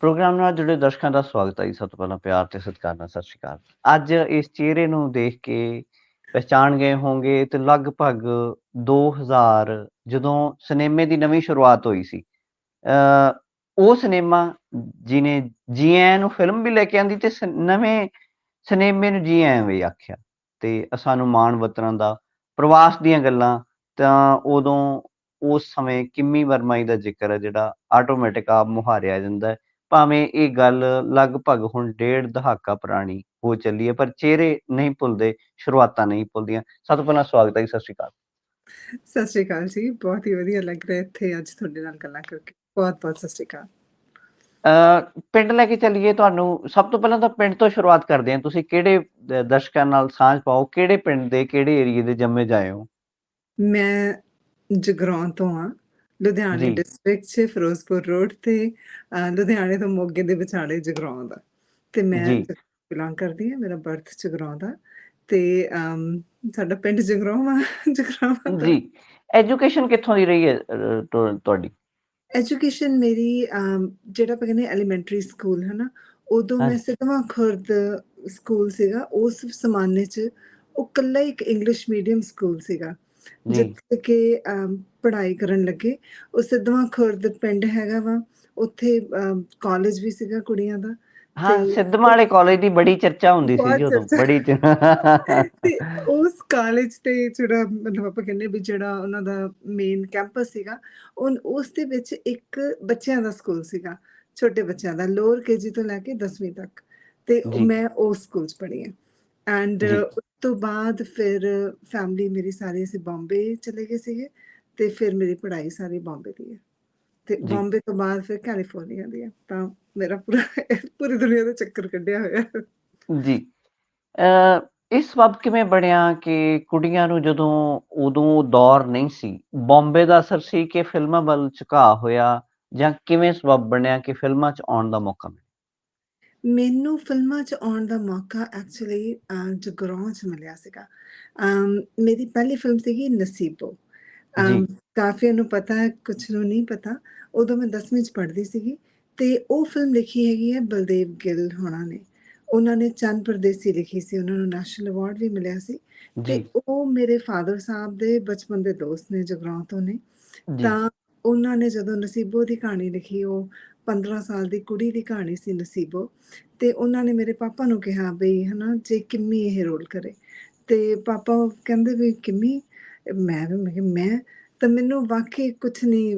Programme ਨਾਲ ਜੁੜੇ ਦਰਸ਼ਕਾਂ ਦਾ ਸਵਾਗਤ ਹੈ ਜੀ। ਸਭ ਤੋਂ ਪਹਿਲਾਂ ਪਿਆਰ ਤੇ ਸਤਿਕਾਰ ਨਾਲ ਸਤਿ ਸ਼੍ਰੀ ਅਕਾਲ। ਅੱਜ ਇਸ ਚਿਹਰੇ ਨੂੰ ਦੇਖ ਕੇ ਪਹਿਚਾਣ ਗਏ ਹੋਵੋਗੇ ਤੇ ਲਗਭਗ 2000 ਜਦੋਂ ਸਿਨੇਮੇ ਦੀ ਨਵੀਂ ਸ਼ੁਰੂਆਤ ਹੋਈ ਸੀ ਅ ਉਹ ਸਿਨੇਮਾ ਜਿਹਨੇ ਜੀ ਆਇਆਂ ਨੂੰ ਫਿਲਮ ਵੀ ਲੈ ਕੇ ਆਂਦੀ ਤੇ ਸ- ਨਵੇਂ ਸਿਨੇਮੇ ਨੂੰ ਜੀ ਆਇਆਂ ਵੀ ਆਖਿਆ ਤੇ ਸਾਨੂੰ ਮਾਣ ਵਤਨਾਂ ਦਾ, ਪ੍ਰਵਾਸ ਦੀਆਂ ਗੱਲਾਂ, ਤਾਂ ਉਦੋਂ ਉਸ ਸਮੇਂ ਕਿੰਮੀ ਵਰਮਾਈ ਦਾ ਜ਼ਿਕਰ ਹੈ ਜਿਹੜਾ ਆਟੋਮੈਟਿਕ ਆਪ ਮੁਹਾਰਿਆ ਜਾਂਦਾ ਹੈ। ਭਾਵੇਂ ਇਹ ਗੱਲ ਲਗਭਗ ਹੁਣ ਡੇਢ ਦਹਾਕਾ ਪੁਰਾਣੀ ਹੋ ਚੱਲੀ ਹੈ ਪਰ ਚਿਹਰੇ ਨਹੀਂ ਭੁੱਲਦੇ ਸ਼ੁਰੂਆਤਾਂ ਨਹੀਂ ਭੁੱਲਦੀਆਂ। ਸਭ ਤੋਂ ਪਹਿਲਾਂ ਸਵਾਗਤ ਹੈ ਜੀ ਸਤਿ ਸ਼੍ਰੀ ਅਕਾਲ। ਸਤਿ ਸ਼੍ਰੀ ਅਕਾਲ ਜੀ ਬਹੁਤ ਹੀ ਵਧੀਆ ਲੱਗ ਰਿਹਾ ਇੱਥੇ ਅੱਜ ਤੁਹਾਡੇ ਨਾਲ ਗੱਲਾਂ ਕਰਕੇ। ਬਹੁਤ ਬਹੁਤ ਸਤਿ ਸ਼੍ਰੀ ਅਕਾਲ। ਪਿੰਡ ਲੈ ਕੇ ਚੱਲੀਏ ਤੁਹਾਨੂੰ ਸਭ ਤੋਂ ਪਹਿਲਾਂ ਤਾਂ ਪਿੰਡ ਤੋਂ ਸ਼ੁਰੂਆਤ ਕਰਦੇ ਹਾਂ। ਤੁਸੀਂ ਕਿਹੜੇ ਦਰਸ਼ਕਾਂ ਨਾਲ ਸਾਂਝ ਪਾਓ? ਕਿਹੜੇ ਪਿੰਡ ਦੇ ਕਿਹੜੇ ਏਰੀਏ ਦੇ ਜੰਮੇ ਜਾਏ ਹੋ? ਮੈਂ ਜਗਰਾਉਂ ਤੋਂ ਆ ਲੁਧਿਆਣੇ ਜੀ। ਡਿਸਟ੍ਰਿਕਟ 'ਚ ਫਿਰੋਜ਼ਪੁਰ ਰੋਡ ਤੇ ਅਹ, ਲੁਧਿਆਣੇ ਤੋਂ ਮੋਗੇ ਦੇ ਵਿਚਾਲੇ ਜਗਰਾਉਂ ਦਾ ਤੇ ਮੈਂ ਜੀ। ਬਿਲੋਂਗ ਕਰਦੀ ਹਾਂ ਮੇਰਾ ਬਰਥ ਜਗਰਾਉਂ ਦਾ ਤੇ ਅਮ, ਸਾਡਾ ਪਿੰਡ ਜਗਰਾਉਂ ਆ ਜਗਰਾਉਂ ਦਾ ਜੀ ਐਜੂਕੇਸ਼ਨ ਕਿੱਥੋਂ ਦੀ ਰਹੀ ਹੈ ਤੁਹਾਡੀ ਐਜੂਕੇਸ਼ਨ ਮੇਰੀ ਅਮ, ਜਿਹੜਾ ਆਪਾਂ ਕਹਿੰਦੇ ਐਲੀਮੈਂਟਰੀ ਸਕੂਲ ਹੈ ਨਾ ਉਦੋਂ ਮੈਂ। ਸਿੱਧਵਾਂ ਖੁਰਦ ਸਕੂਲ ਸੀਗਾ ਉਸ ਜ਼ਮਾਨੇ 'ਚ ਉਹ ਕੱਲਾ ਇੱਕ ਇੰਗਲਿਸ਼ ਮੀਡੀਅਮ ਸਕੂਲ ਸੀਗਾ ਜਿੱਥੇ ਕਿ ਪੜ੍ਹਾਈ ਕਰਨ ਲੱਗੇ। ਉਹ ਸਿੱਧਵਾਂ ਖੁਰਦ ਪਿੰਡ ਹੈਗਾ ਵਾ। ਉੱਥੇ ਕਾਲਜ ਵੀ ਸੀਗਾ ਕੁੜੀਆਂ ਦਾ। ਹਾਂ ਸਿੱਧਵਾਂ ਵਾਲੇ ਕਾਲਜ ਦੀ ਬੜੀ ਚਰਚਾ ਹੁੰਦੀ ਸੀ ਉਦੋਂ। ਬੜੀ ਉਸ ਕਾਲਜ ਤੇ ਜਿਹੜਾ ਮਤਲਬ ਆਪਾਂ ਕਹਿੰਦੇ ਵੀ ਜਿਹੜਾ ਉਹਨਾਂ ਦਾ ਮੇਨ ਕੈਂਪਸ ਸੀਗਾ ਉਹ ਉਸ ਦੇ ਵਿੱਚ ਇੱਕ ਬੱਚਿਆਂ ਦਾ ਸਕੂਲ ਸੀਗਾ। ਛੋਟੇ ਬੱਚਿਆਂ ਦਾ ਲੋਅਰ ਕੇਜੀ ਤੋਂ ਲੈ ਕੇ 10ਵੀਂ ਤੱਕ। ਤੇ। ਮੈਂ ਉਸ ਸਕੂਲ 'ਚ ਪੜ੍ਹੀ ਹਾਂ। ਐਂਡ ਜੀ। ਉਸ ਤੋਂ ਬਾਅਦ ਫਿਰ ਫੈਮਿਲੀ ਮੇਰੀ ਸਾਰੀ ਅਸੀਂ ਬੰਬੇ ਚਲੇ ਗਏ ਸੀਗੇ ਤੇ ਫਿਰ ਮੇਰੀ ਪੜ੍ਹਾਈ ਸਾਰੀ ਬੰਬੇ ਦੀ ਹੈ। ਤੇ। ਬੰਬੇ ਤੋਂ ਬਾਅਦ ਫਿਰ ਕੈਲੀਫੋਰਨੀਆ ਦੀ ਹੈ। ਤਾਂ ਮੇਰਾ ਪੂਰਾ ਪੂਰੀ ਦੁਨੀਆ ਦਾ ਚੱਕਰ ਕੱਢਿਆ ਹੋਇਆ। ਜੀ। ਅ ਇਸ ਸਬਬ ਕਿਵੇਂ ਬਣਿਆ ਕਿ ਕੁੜੀਆਂ ਨੂੰ ਜਦੋਂ ਉਦੋਂ ਦੌਰ ਨਹੀਂ ਸੀ ਬੰਬੇ ਦਾ ਅਸਰ ਸੀ ਕਿ ਫਿਲਮਾਂ ਵੱਲ ਝੁਕਾਅ ਹੋਇਆ ਜਾਂ ਕਿਵੇਂ ਸਬਬ ਬਣਿਆ ਕਿ ਫਿਲਮਾਂ 'ਚ ਆਉਣ ਦਾ ਮੌਕਾ ਮਿਲਿਆ? ਮੈਨੂੰ ਫਿਲਮਾਂ 'ਚ ਆਉਣ ਦਾ ਮੌਕਾ ਐਕਚੁਅਲੀ ਜਗਰਾਉਂ 'ਚ ਮਿਲਿਆ ਸੀਗਾ। ਅਮ, ਮੇਰੀ ਪਹਿਲੀ ਫਿਲਮ ਸੀਗੀ ਨਸੀਬੋ। ਕਾਫੀਆਂ ਨੂੰ ਪਤਾ ਹੈ ਕੁਛ ਨੂੰ ਨਹੀਂ ਪਤਾ। ਉਦੋਂ ਮੈਂ 10ਵੀਂ 'ਚ ਪੜ੍ਹਦੀ ਸੀਗੀ ਤੇ ਉਹ ਫਿਲਮ ਲਿਖੀ ਹੈਗੀ ਹੈ ਬਲਦੇਵ ਗਿੱਲ ਹੋਣਾ ਨੇ। ਉਹਨਾਂ ਨੇ ਚੰਨ ਪਰਦੇਸੀ ਲਿਖੀ ਸੀ ਉਹਨਾਂ ਨੂੰ ਨੈਸ਼ਨਲ ਅਵਾਰਡ ਵੀ ਮਿਲਿਆ ਸੀ। ਤੇ ਉਹ ਮੇਰੇ ਫਾਦਰ ਸਾਹਿਬ ਦੇ ਬਚਪਨ ਦੇ ਦੋਸਤ ਨੇ ਜਗਰਾਉਂ ਤੋਂ ਨੇ। ਤਾਂ ਉਹਨਾਂ ਨੇ ਜਦੋਂ ਨਸੀਬੋ ਦੀ ਕਹਾਣੀ ਲਿਖੀ ਉਹ 15 ਸਾਲ ਦੀ ਕੁੜੀ ਦੀ ਕਹਾਣੀ ਸੀ ਨਸੀਬੋ ਤੇ ਉਹਨਾਂ ਨੇ ਮੇਰੇ ਪਾਪਾ ਨੂੰ ਕਿਹਾ ਬਈ ਹਨਾ ਜੇ ਕਿੰਮੀ ਇਹ ਰੋਲ ਕਰੇ। ਤੇ ਪਾਪਾ ਕਹਿੰਦੇ ਵੀ ਕਿੰਮੀ ਮੈਂ ਵੀ ਮੈਂ ਤਾਂ ਮੈਨੂੰ ਵਾਕਈ ਕੁਝ ਨਹੀਂ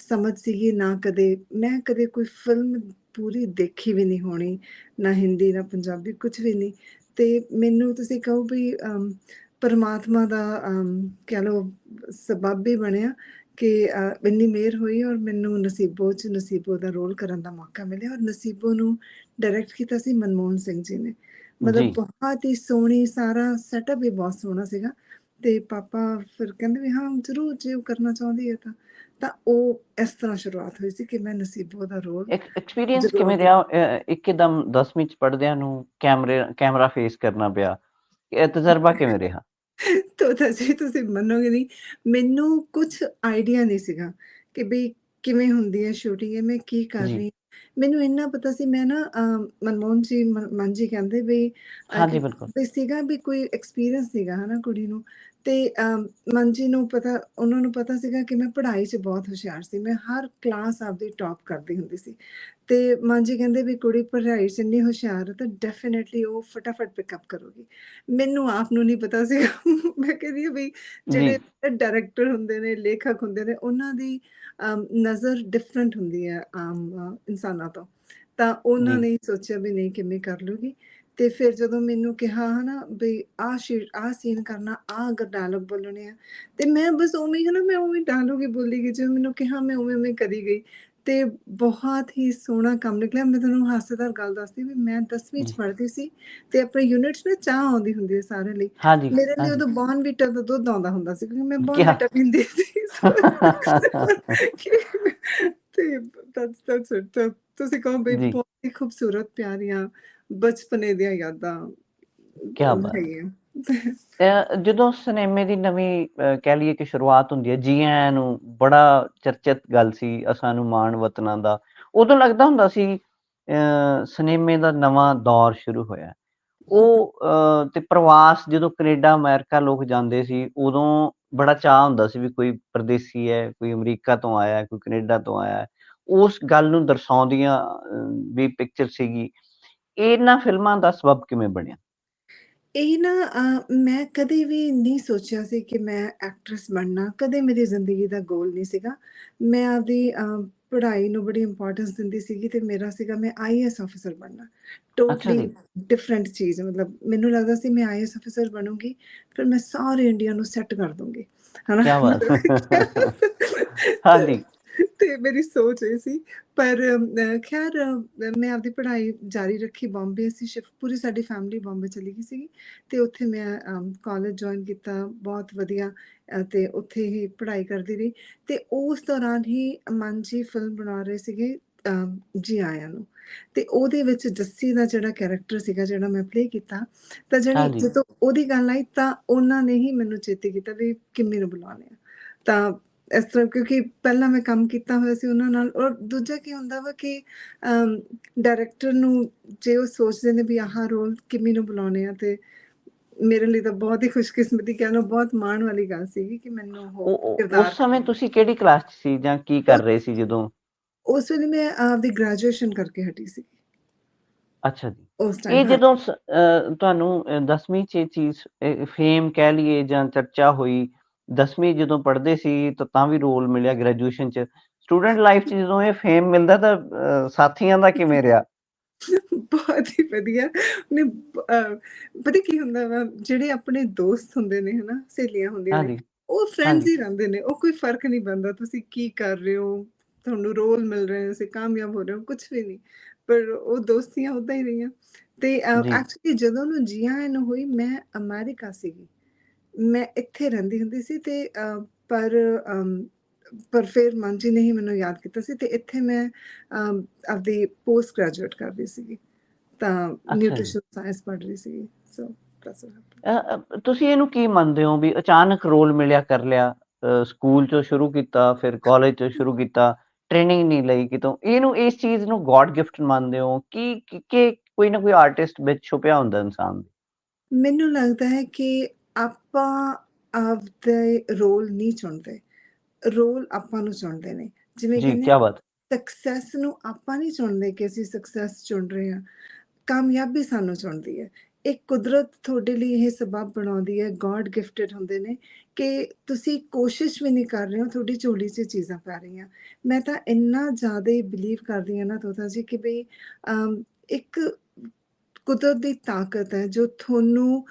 ਸਮਝ ਸੀਗੀ ਨਾ ਕਦੇ ਮੈਂ ਕਦੇ ਕੋਈ ਫਿਲਮ ਪੂਰੀ ਦੇਖੀ ਵੀ ਨਹੀਂ ਹੋਣੀ ਨਾ ਹਿੰਦੀ ਨਾ ਪੰਜਾਬੀ ਕੁਝ ਵੀ ਨਹੀਂ। ਤੇ ਮੈਨੂੰ ਤੁਸੀਂ ਕਹੋ ਵੀ ਅਮ, ਪਰਮਾਤਮਾ ਦਾ ਅਮ, ਕਹਿ ਲਓ ਸਬੱਬ ਹੀ ਬਣਿਆ ਕਿ ਇੰਨੀ ਮਿਹਰ ਹੋਈ ਔਰ ਮੈਨੂੰ ਨਸੀਬੋ ਚ ਨਸੀਬੋ ਦਾ ਰੋਲ ਕਰਨ ਦਾ ਮੌਕਾ ਮਿਲਿਆ ਔਰ ਨਸੀਬੋ ਨੂੰ ਡਾਇਰੈਕਟ ਕੀਤਾ ਸੀ ਮਨਮੋਹਨ ਸਿੰਘ ਜੀ ਨੇ। ਮਤਲਬ। ਬਹੁਤ ਹੀ ਸੋਹਣੀ ਸਾਰਾ ਸੈਟਅਪ ਵੀ ਬਹੁਤ ਸੋਹਣਾ ਸੀਗਾ ਤੇ ਪਾਪਾ ਫਿਰ ਕਹਿੰਦੇ ਵੀ ਹਾਂ ਜ਼ਰੂਰ ਜੇ ਉਹ ਕਰਨਾ ਚਾਹੁੰਦੀ ਹੈ ਤਾਂ ਤਾਂ ਉਹ ਇਸ ਤਰ੍ਹਾਂ ਸ਼ੁਰੂਆਤ ਹੋਈ ਸੀ ਕਿ ਮੈਂ ਨਸੀਬੋ ਦਾ ਰੋਲ ਐਕਸਪੀਰੀਅੰਸ ਕਿਵੇਂ ਰਿਹਾ? ਇੱਕਦਮ 10ਵੀਂ 'ਚ ਪੜ੍ਹਦਿਆਂ ਨੂੰ ਕੈਮਰੇ ਕੈਮਰਾ ਫੇਸ ਕਰਨਾ ਪਿਆ। ਇਹ ਤਜਰਬਾ ਕਿਵੇਂ ਰਿਹਾ? ਤੋਤਾ ਜੀ ਤੁਸੀਂ ਮੰਨੋਗੇ ਨਹੀਂ। ਮੈਨੂੰ ਕੁਝ ਆਈਡੀਆ ਨਹੀਂ ਸੀਗਾ ਕਿ ਬਈ ਕਿਵੇਂ ਹੁੰਦੀ ਹੈ ਸ਼ੂਟਿੰਗ ਇਹ ਮੈਂ ਕੀ ਕਰ। ਰਹੀ ਮੈਨੂੰ ਇੰਨਾ ਪਤਾ ਸੀ ਮੈਂ ਨਾ ਮਨਮੋਹਨ ਜੀ ਮਨ ਜੀ ਕਹਿੰਦੇ ਵੀ ਹਾਂਜੀ, ਬਿਲਕੁਲ। ਵੀ ਸੀਗਾ ਵੀ ਕੋਈ ਐਕਸਪੀਰੀਅੰਸ ਸੀਗਾ ਹਨਾ ਕੁੜੀ ਨੂੰ। ਤੇ ਮਨ ਜੀ ਨੂੰ ਪਤਾ ਉਹਨਾਂ ਨੂੰ ਪਤਾ ਸੀਗਾ ਕਿ ਮੈਂ ਪੜ੍ਹਾਈ 'ਚ ਬਹੁਤ ਹੁਸ਼ਿਆਰ ਸੀ। ਮੈਂ ਹਰ ਕਲਾਸ ਆਪਦੀ ਟੌਪ ਕਰਦੀ ਹੁੰਦੀ ਸੀ। ਤੇ ਮਨ ਜੀ ਕਹਿੰਦੇ ਵੀ ਕੁੜੀ ਪੜ੍ਹਾਈ 'ਚ ਇੰਨੀ ਹੁਸ਼ਿਆਰ ਹੈ ਤਾਂ ਡੈਫੀਨਿਟਲੀ ਉਹ ਫਟਾਫਟ ਪਿਕਅਪ ਕਰੂਗੀ। ਮੈਨੂੰ ਆਪ ਨੂੰ ਨਹੀਂ ਪਤਾ ਸੀ ਮੈਂ ਕਹਿੰਦੀ ਵੀ ਜਿਹੜੇ ਡਾਇਰੈਕਟਰ ਹੁੰਦੇ ਨੇ ਲੇਖਕ ਹੁੰਦੇ ਨੇ ਉਹਨਾਂ ਦੀ ਨਜ਼ਰ ਡਿਫਰੈਂਟ ਹੁੰਦੀ ਹੈ ਆਮ ਇਨਸਾਨਾਂ ਤੋਂ। ਤਾਂ ਉਹਨਾਂ। ਨੇ ਸੋਚਿਆ ਵੀ ਨਹੀਂ ਕਿਵੇਂ ਕਰ ਲੂਗੀ। ਤੇ ਫਿਰ ਜਦੋਂ ਮੈਨੂੰ ਕਿਹਾ ਹਨਾ ਵੀ ਆਹ ਸ਼ੀ ਆਹ ਸੀਨ ਕਰਨਾ ਆਹ ਅਗਰ ਡਾਇਲੌਗ ਬੋਲਣੇ ਆ ਤੇ ਮੈਂ ਬਸ ਉਵੇਂ ਹੀ ਹਨਾ ਮੈਂ ਉਵੇਂ ਡਾਇਲੌਗ ਹੀ ਬੋਲੀ ਗਈ। ਜਿਵੇਂ ਮੈਨੂੰ ਕਿਹਾ ਮੈਂ ਉਵੇਂ ਉਵੇਂ ਕਰੀ ਗਈ। ਤੇ ਬਹੁਤ ਹੀ ਸੋਹਣਾ ਕੰਮ ਨਿਕਲਿਆ ਮੈਂ ਤੁਹਾਨੂੰ ਹਾਸੇਦਾਰ ਗੱਲ ਦੱਸਦੀ ਵੀ ਮੈਂ 10ਵੀਂ ਚ। ਪੜ੍ਹਦੀ ਸੀ ਤੇ ਆਪਣੇ ਯੂਨਿਟਸ ਵਿੱਚ ਚਾਹ ਆਉਂਦੀ ਹੁੰਦੀ ਹੈ ਸਾਰਿਆਂ ਲਈ ਮੇਰੇ ਲਈ। ਉਦੋਂ ਬੌਨਵੀਟਾ ਦਾ ਦੁੱਧ ਆਉਂਦਾ ਹੁੰਦਾ ਸੀ ਕਿਉਂਕਿ ਮੈਂ ਕਿਆ? ਬੌਨਵੀਟਾ ਪੀਂਦੀ ਸੀ ਤੇ it ਤਾਂ ਤੁਸੀਂ ਕਹੋ ਬਈ। ਬਹੁਤ ਹੀ ਖੂਬਸੂਰਤ ਪਿਆਰੀਆਂ ਬਚਪਨੇ ਦੀਆਂ ਯਾਦਾਂ ਅਮ, ਬਾਤ। ਅ, ਜਦੋਂ ਸਿਨੇਮੇ ਦੀ ਨਵੀਂ ਅਹ ਕਹਿ ਲਈਏ ਕਿ ਸ਼ੁਰੂਆਤ ਹੁੰਦੀ ਹੈ ਜੀ ਆਇਆਂ ਨੂੰ ਬੜਾ ਚਰਚਿਤ ਗੱਲ ਸੀ ਅਸਾਂ ਨੂੰ ਮਾਣ ਵਤਨਾਂ ਦਾ ਉਦੋਂ ਲੱਗਦਾ ਹੁੰਦਾ ਸੀ ਅਹ ਸਿਨੇਮੇ ਦਾ ਨਵਾਂ ਦੌਰ ਸ਼ੁਰੂ ਹੋਇਆ। ਉਹ ਅਹ ਤੇ ਪ੍ਰਵਾਸ ਜਦੋਂ ਕੈਨੇਡਾ, ਅਮਰੀਕਾ ਲੋਕ ਜਾਂਦੇ ਸੀ, ਉਦੋਂ ਬੜਾ ਚਾਅ ਹੁੰਦਾ ਸੀ ਵੀ ਕੋਈ ਪਰਦੇਸੀ ਹੈ, ਕੋਈ ਅਮਰੀਕਾ ਤੋਂ ਆਇਆ ਹੈ, ਕੋਈ ਕੈਨੇਡਾ ਤੋਂ ਆਇਆ ਹੈ। ਉਸ ਗੱਲ ਨੂੰ ਦਰਸਾਉਂਦੀਆਂ ਅ, ਵੀ ਪਿਕਚਰ ਸੀਗੀ। ਇਹਨਾਂ ਫਿਲਮਾਂ ਦਾ ਸਬੱਬ ਕਿਵੇਂ ਬਣਿਆ? ਇਹ ਨਾ ਅ, ਮੈਂ ਕਦੇ ਵੀ ਨਹੀਂ ਸੋਚਿਆ ਸੀ ਕਿ ਮੈਂ ਐਕਟਰੈਸ ਬਣਨਾ, ਕਦੇ ਮੇਰੀ ਜ਼ਿੰਦਗੀ ਦਾ ਗੋਲ ਨਹੀਂ ਸੀਗਾ। ਮੈਂ ਆਪਦੀ ਅ, ਪੜ੍ਹਾਈ ਨੂੰ ਬੜੀ ਇੰਪੋਰਟੈਂਸ ਦਿੰਦੀ ਸੀਗੀ ਤੇ ਮੇਰਾ ਸੀਗਾ ਮੈਂ ਆਈਏਐਸ ਆਫਿਸਰ ਬਣਨਾ। ਅੱਛਾ ਟੋਟਲੀ ਜੀ। ਡਿਫਰੈਂਟ ਚੀਜ਼ ਮਤਲਬ ਮੈਨੂੰ ਲੱਗਦਾ ਸੀ ਮੈਂ ਆਈਏਐਸ ਆਫਿਸਰ ਬਣੂੰਗੀ, ਫਿਰ ਮੈਂ ਸਾਰੇ ਇੰਡੀਆ ਨੂੰ ਸੈੱਟ ਕਰ ਦੂੰਗੀ, ਹਨਾ? ਕਿਆ ਬਾਤ! ਤੇ ਹਾਂਜੀ। ਤੇ ਮੇਰੀ ਸੋਚ ਇਹ ਸੀ ਪਰ ਖੈਰ ਮੈਂ ਆਪਦੀ ਪੜ੍ਹਾਈ ਜਾਰੀ ਰੱਖੀ ਬੰਬੇ ਅਸੀਂ ਸ਼ਿਫਟ ਪੂਰੀ ਸਾਡੀ ਫੈਮਿਲੀ ਬੰਬੇ ਚਲੀ ਗਈ ਸੀਗੀ ਤੇ ਉੱਥੇ ਮੈਂ ਕਾਲਜ ਜੁਆਇਨ ਕੀਤਾ ਬਹੁਤ ਵਧੀਆ ਤੇ ਉੱਥੇ ਹੀ ਪੜ੍ਹਾਈ ਕਰਦੀ ਰਹੀ ਤੇ ਉਸ ਦੌਰਾਨ ਹੀ ਅਮਨ ਜੀ ਫਿਲਮ ਬਣਾ ਰਹੇ ਸੀਗੇ ਜੀ ਆਇਆਂ ਨੂੰ ਤੇ ਉਹਦੇ ਵਿੱਚ ਜੱਸੀ ਦਾ ਜਿਹੜਾ ਕੈਰੈਕਟਰ ਸੀਗਾ ਜਿਹੜਾ ਮੈਂ ਪਲੇਅ ਕੀਤਾ ਤਾਂ ਜਿਹੜੀ। ਜਦੋਂ ਉਹਦੀ ਗੱਲ ਆਈ ਤਾਂ ਉਹਨਾਂ ਨੇ ਹੀ ਮੈਨੂੰ ਚੇਤੇ ਕੀਤਾ ਵੀ ਕਿੰਮੀ ਨੂੰ ਬੁਲਾਉਣੇ ਆ। ਤਾਂ ਇਸ ਤਰ੍ਹਾਂ ਕਿਉਂਕਿ ਪਹਿਲਾਂ ਮੈਂ ਕੰਮ ਕੀਤਾ ਹੋਇਆ ਸੀ ਉਹਨਾਂ ਨਾਲ ਔਰ ਦੂਜਾ ਕੀ ਹੁੰਦਾ ਵਾ ਕਿ ਡਾਇਰੈਕਟਰ ਨੂੰ ਜੇ ਉਹ ਸੋਚਦੇ ਨੇ ਵੀ ਆਹ ਰੋਲ ਕਿੰਮੀ ਨੂੰ ਬੁਲਾਉਣੇ ਆ ਤੇ ਮੇਰੇ ਲਈ ਤਾਂ ਬਹੁਤ ਹੀ ਖੁਸ਼ਕਿਸਮਤੀ ਕਹਿ ਲਓ ਬਹੁਤ ਮਾਣ ਵਾਲੀ ਗੱਲ ਸੀਗੀ ਕਿ ਮੈਨੂੰ ਉਹ ਕਿਰਦਾਰ ਉਸ ਸਮੇਂ ਤੁਸੀਂ ਕਿਹੜੀ ਕਲਾਸ 'ਚ ਸੀ ਜਾਂ ਕੀ ਕਰ ਰਹੇ ਸੀ ਜਦੋਂ? ਉਸ ਵੇਲੇ ਮੈਂ ਆਪਦੀ ਗ੍ਰੈਜੂਏਸ਼ਨ ਕਰਕੇ ਹਟੀ ਸੀ ਅੱਛਾ ਜੀ। ਇਹ ਜਦੋਂ ਤੁਹਾਨੂੰ ਅ, 10ਵੀਂ 'ਚ ਚੀਜ਼ ਫੇਮ ਕਹਿ ਲਈਏ ਜਾਂ ਚਰਚਾ ਹੋਈ, 10ਵੀਂ ਜਦੋਂ ਪੜ੍ਹਦੇ ਸੀ ਤਾਂ ਤਾਂ ਵੀ ਰੋਲ ਮਿਲਿਆ ਗ੍ਰੈਜੂਏਸ਼ਨ 'ਚ। ਸਟੂਡੈਂਟ ਲਾਈਫ 'ਚ ਜਦੋਂ ਇਹ ਫੇਮ ਮਿਲਦਾ ਤਾਂ ਸਾਥੀਆਂ ਦਾ ਕਿਵੇਂ ਰਿਹਾ? ਬਹੁਤ ਹੀ ਵਧੀਆ ਨੇ ਪਤਾ ਕੀ ਹੁੰਦਾ ਵਾ ਜਿਹੜੇ ਆਪਣੇ ਦੋਸਤ ਹੁੰਦੇ ਨੇ ਹਨਾ ਸਹੇਲੀਆਂ ਹੁੰਦੀਆਂ ਨੇ ਉਹ ਫਰੈਂਡਸ। ਹੀ ਰਹਿੰਦੇ ਨੇ ਉਹ ਕੋਈ ਫ਼ਰਕ ਨਹੀਂ ਪੈਂਦਾ ਤੁਸੀਂ ਕੀ ਕਰ ਰਹੇ ਹੋ ਤੁਹਾਨੂੰ ਰੋਲ ਮਿਲ ਰਹੇ ਹੋ ਤੁਸੀਂ ਕਾਮਯਾਬ ਹੋ ਰਹੇ ਹੋ ਕੁਝ ਵੀ ਨਹੀਂ ਪਰ ਉਹ ਦੋਸਤੀਆਂ ਉਦਾਂ ਹੀ ਰਹੀਆਂ ਤੇ। ਐਕਚੁਅਲੀ ਜਦੋਂ ਨੂੰ ਜੀਆਂ ਨੂੰ ਹੋਈ ਮੈਂ ਅਮਰੀਕਾ ਸੀਗੀ ਮੈਂ ਇੱਥੇ ਰਹਿੰਦੀ ਹੁੰਦੀ ਸੀ ਤੇ ਪਰ ਪਰ ਫਿਰ ਮਨ ਜੀ ਨੇ ਹੀ ਮੈਨੂੰ ਯਾਦ ਕੀਤਾ ਸੀ ਤੇ ਇੱਥੇ ਮੈਂ ਆਪਦੀ ਪੋਸਟ ਗ੍ਰੈਜੂਏਟ ਕਰ ਰਹੀ ਸੀਗੀ ਤਾਂ। ਨਿਊਟ੍ਰੀਸ਼ਨ ਸਾਇੰਸ ਪੜ੍ਹ ਰਹੀ ਸੋ ਅ, ਤੁਸੀਂ ਇਹਨੂੰ ਕੀ ਮੰਨਦੇ ਹੋ ਵੀ ਅਚਾਨਕ ਰੋਲ ਮਿਲਿਆ ਕਰ ਲਿਆ ਸਕੂਲ 'ਚੋਂ ਸ਼ੁਰੂ ਕੀਤਾ, ਫਿਰ ਕਾਲਜ 'ਚੋਂ ਸ਼ੁਰੂ ਕੀਤਾ, ਟ੍ਰੇਨਿੰਗ ਨਹੀਂ ਲਈ ਕਿਤੋਂ। ਇਹਨੂੰ ਇਸ ਚੀਜ਼ ਨੂੰ ਗੋਡ ਗਿਫਟ ਮੰਨਦੇ ਹੋ ਕਿ ਕਿ ਕੋਈ ਨਾ ਕੋਈ ਆਰਟਿਸਟ ਵਿੱਚ ਛੁਪਿਆ ਹੁੰਦਾ ਇਨਸਾਨ? ਮੈਨੂੰ ਲੱਗਦਾ ਹੈ ਕਿ ਆਪਾਂ ਆਪਦੇ ਰੋਲ ਨਹੀਂ ਚੁਣਦੇ। ਰੋਲ ਆਪਾਂ ਨੂੰ ਚੁਣਦੇ ਨੇ। ਜਿਵੇਂ ਜੀ, ਬਾਤ! ਸਕਸੈਸ ਨੂੰ ਆਪਾਂ ਨਹੀਂ ਚੁਣਦੇ ਕਿ ਅਸੀਂ ਸਕਸੈਸ ਚੁਣ ਰਹੇ ਹਾਂ। ਕਾਮਯਾਬੀ ਸਾਨੂੰ ਚੁਣਦੀ ਹੈ। ਇਹ ਕੁਦਰਤ ਤੁਹਾਡੇ ਲਈ ਇਹ ਸਬਬ ਬਣਾਉਂਦੀ ਹੈ। ਗੋਡ ਗਿਫਟਡ ਹੁੰਦੇ ਨੇ ਕਿ ਤੁਸੀਂ ਕੋਸ਼ਿਸ਼ ਵੀ ਨਹੀਂ ਕਰ ਰਹੇ ਹੋ ਤੁਹਾਡੀ ਝੋਲੀ 'ਚ ਚੀਜ਼ਾਂ ਪੈ ਰਹੀਆਂ। ਮੈਂ ਤਾਂ ਇੰਨਾ ਜ਼ਿਆਦਾ ਬਿਲੀਵ ਕਰਦੀ ਹਾਂ ਨਾ ਤੋਤਾ ਜੀ ਕਿ ਬਈ ਇੱਕ ਕੁਦਰਤ ਦੀ ਤਾਕਤ ਹੈ ਜੋ ਤੁਹਾਨੂੰ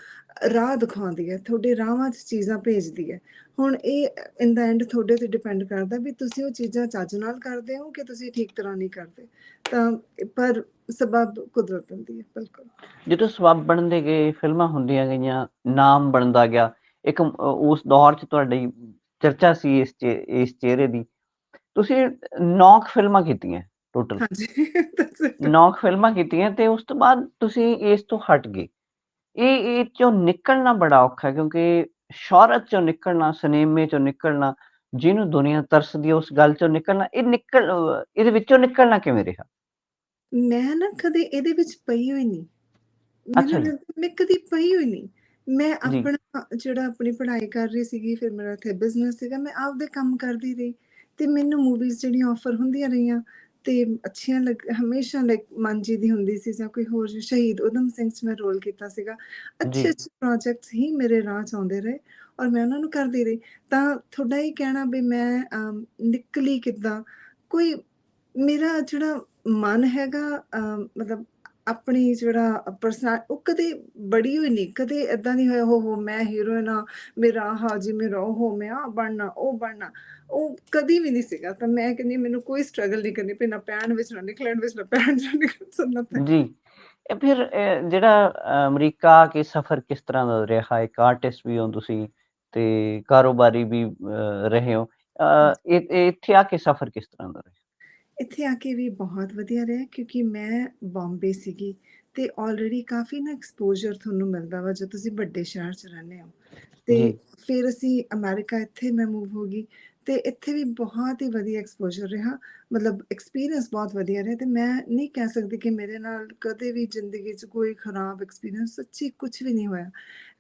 ਰਾਹ ਦਿਖਾਉਂਦੀ ਹੈ ਤੁਹਾਡੇ ਰਾਹਾਂ 'ਚ ਚੀਜ਼ਾਂ ਭੇਜਦੀ ਹੈ ਹੁਣ ਇਹ ਇਨ ਦਾ ਐਂਡ ਤੁਹਾਡੇ ਤੇ ਡਿਪੈਂਡ ਕਰਦਾ ਵੀ ਤੁਸੀਂ ਉਹ ਚੀਜ਼ਾਂ ਚੱਜ ਨਾਲ ਕਰਦੇ ਹੋ ਕਿ ਤੁਸੀਂ ਠੀਕ ਤਰ੍ਹਾਂ ਨਹੀਂ ਕਰਦੇ ਤਾਂ ਪਰ ਸਬਬ ਕੁਦਰਤ ਦਿੰਦੀ ਹੈ ਬਿਲਕੁਲ ਜਦੋਂ ਸਬੱਬ ਬਣਦੇ ਗਏ, ਫਿਲਮਾਂ ਹੁੰਦੀਆਂ ਗਈਆਂ, ਨਾਮ ਬਣਦਾ ਗਿਆ। ਇੱਕ ਉਸ ਦੌਰ 'ਚ ਤੁਹਾਡੀ ਚਰਚਾ ਸੀ ਇਸ ਇਸ ਚਿਹਰੇ ਦੀ। ਤੁਸੀਂ 9 ਫਿਲਮਾਂ ਕੀਤੀਆਂ ਟੋਟਲ। ਹਾਂਜੀ that's it. 9 ਕੁ ਫਿਲਮਾਂ ਕੀਤੀਆਂ ਤੇ ਉਸ ਤੋਂ ਬਾਅਦ ਤੁਸੀਂ ਇਸ ਤੋਂ ਹਟ ਗਏ। ਇਹ ਇਹ 'ਚੋਂ ਨਿਕਲਣਾ ਬੜਾ ਔਖਾ ਹੈ ਕਿਉਂਕਿ ਸ਼ੋਹਰਤ 'ਚੋਂ ਨਿਕਲਣਾ, ਸਿਨੇਮੇ 'ਚੋਂ ਨਿਕਲਣਾ, ਜਿਹਨੂੰ ਦੁਨੀਆ ਤਰਸਦੀ ਹੈ ਉਸ ਗੱਲ 'ਚੋਂ ਨਿਕਲਣਾ, ਇਹ ਨਿਕਲ ਇਹਦੇ ਵਿੱਚੋਂ ਨਿਕਲਣਾ ਕਿਵੇਂ ਰਿਹਾ? ਮੈਂ ਨਾ ਕਦੇ ਇਹਦੇ ਵਿੱਚ ਪਈ ਹੋਈ ਨਹੀਂ ਅੱਛਾ ਮੈਨੂੰ ਜੀ। ਲੱਗਦਾ ਮੈਂ ਕਦੀ ਪਈ ਹੋਈ ਨਹੀਂ ਮੈਂ ਜੀ, ਆਪਣਾ ਜਿਹੜਾ ਆਪਣੀ ਪੜ੍ਹਾਈ ਕਰ ਰਹੀ ਸੀਗੀ ਫਿਰ ਮੇਰਾ ਇੱਥੇ ਬਿਜ਼ਨਸ ਸੀਗਾ ਮੈਂ ਆਪਦੇ ਕੰਮ ਕਰਦੀ ਰਹੀ ਤੇ ਮੈਨੂੰ ਮੂਵੀਜ਼ ਜਿਹੜੀਆਂ ਆਫਰ ਹੁੰਦੀਆਂ ਰਹੀਆਂ ਤੇ ਅੱਛੀਆਂ ਲੱਗ ਹਮੇਸ਼ਾ ਲਾਈਕ ਮਨਜੀ ਦੀ ਹੁੰਦੀ ਸੀ ਜਾਂ ਕੋਈ ਹੋਰ ਸ਼ਹੀਦ ਊਧਮ ਸਿੰਘ 'ਚ ਮੈਂ ਰੋਲ ਕੀਤਾ ਸੀਗਾ। ਅੱਛੇ ਅੱਛੇ ਪ੍ਰੋਜੈਕਟਸ ਹੀ ਮੇਰੇ ਰਾਹ 'ਚ ਆਉਂਦੇ ਰਹੇ ਔਰ ਮੈਂ ਉਹਨਾਂ ਨੂੰ ਕਰਦੀ ਰਹੀ। ਤਾਂ ਤੁਹਾਡਾ ਇਹ ਕਹਿਣਾ ਵੀ ਮੈਂ ਨਿਕਲੀ ਕਿੱਦਾਂ? ਕੋਈ ਮੇਰਾ ਜਿਹੜਾ ਮਨ ਹੈਗਾ ਮਤਲਬ ਆਪਣੀ ਜਿਹੜਾ ਪਰਸਨ ਉਹ ਕਦੇ ਬੜੀ ਹੋਈ ਨਹੀਂ ਕਦੇ ਇਦਾਂ ਨਹੀਂ ਹੋਇਆ ਹੋ ਹੋ ਮੈਂ ਹੀਰੋਇਨ ਆ ਮੇਰਾ ਆਹ ਮੇਰਾ ਉਹ ਮੈਂ ਆ ਬਣਨਾ ਉਹ ਬਣਨਾ ਉਹ ਕਦੀ ਵੀ ਨਹੀਂ ਸੀਗਾ ਤਾਂ ਮੈਂ ਕਹਿੰਦੀ ਮੈਨੂੰ ਕੋਈ ਸਟਰਗਲ ਨਹੀਂ ਕਰਨੀ ਪਈ ਨਾ ਪੈਣ ਵਿੱਚ ਨਾ ਨਿਕਲਣ ਵਿੱਚ ਨਾ ਪੈਣ ਚ ਨਿਕਲਣ ਸੁਣਨਾ ਪੈ ਜੀ। ਫਿਰ ਜਿਹੜਾ ਅਮਰੀਕਾ ਆ ਕੇ ਸਫ਼ਰ ਕਿਸ ਤਰ੍ਹਾਂ ਦਾ ਰਿਹਾ? ਇੱਕ ਆਰਟਿਸਟ ਵੀ ਹੋ ਤੁਸੀਂ ਤੇ ਕਾਰੋਬਾਰੀ ਵੀ ਰਹੇ ਹੋ। ਅ, ਇੱਥੇ ਆ ਕੇ ਸਫ਼ਰ ਕਿਸ ਤਰ੍ਹਾਂ ਦਾ ਰਿਹਾ? ਇੱਥੇ ਆ ਕੇ ਵੀ ਬਹੁਤ ਵਧੀਆ ਰਿਹਾ ਕਿਉਂਕਿ ਮੈਂ ਬੰਬੇ ਸੀਗੀ ਤੇ ਆਲਰੇਡੀ ਕਾਫੀ ਨਾ ਐਕਸਪੋਜ਼ਰ ਤੁਹਾਨੂੰ ਮਿਲਦਾ ਵਾ ਜਦੋਂ ਤੁਸੀਂ ਵੱਡੇ ਸ਼ਹਿਰ 'ਚ ਰਹਿੰਦੇ ਹੋ। ਤੇ ਜੀ, ਫਿਰ ਅਸੀਂ ਅਮਰੀਕਾ ਇੱਥੇ ਮੈਂ ਮੂਵ ਹੋ ਗਈ ਤੇ ਇੱਥੇ ਵੀ ਬਹੁਤ ਹੀ ਵਧੀਆ ਐਕਸਪੋਜ਼ਰ ਰਿਹਾ ਮਤਲਬ ਐਕਸਪੀਰੀਅੰਸ ਬਹੁਤ ਵਧੀਆ ਰਿਹਾ ਤੇ ਮੈਂ ਨਹੀਂ ਕਹਿ ਸਕਦੀ ਕਿ ਮੇਰੇ ਨਾਲ ਕਦੇ ਵੀ ਜ਼ਿੰਦਗੀ 'ਚ ਕੋਈ ਖਰਾਬ ਐਕਸਪੀਰੀਅੰਸ ਸੱਚੀ ਕੁਝ ਵੀ ਨਹੀਂ ਹੋਇਆ।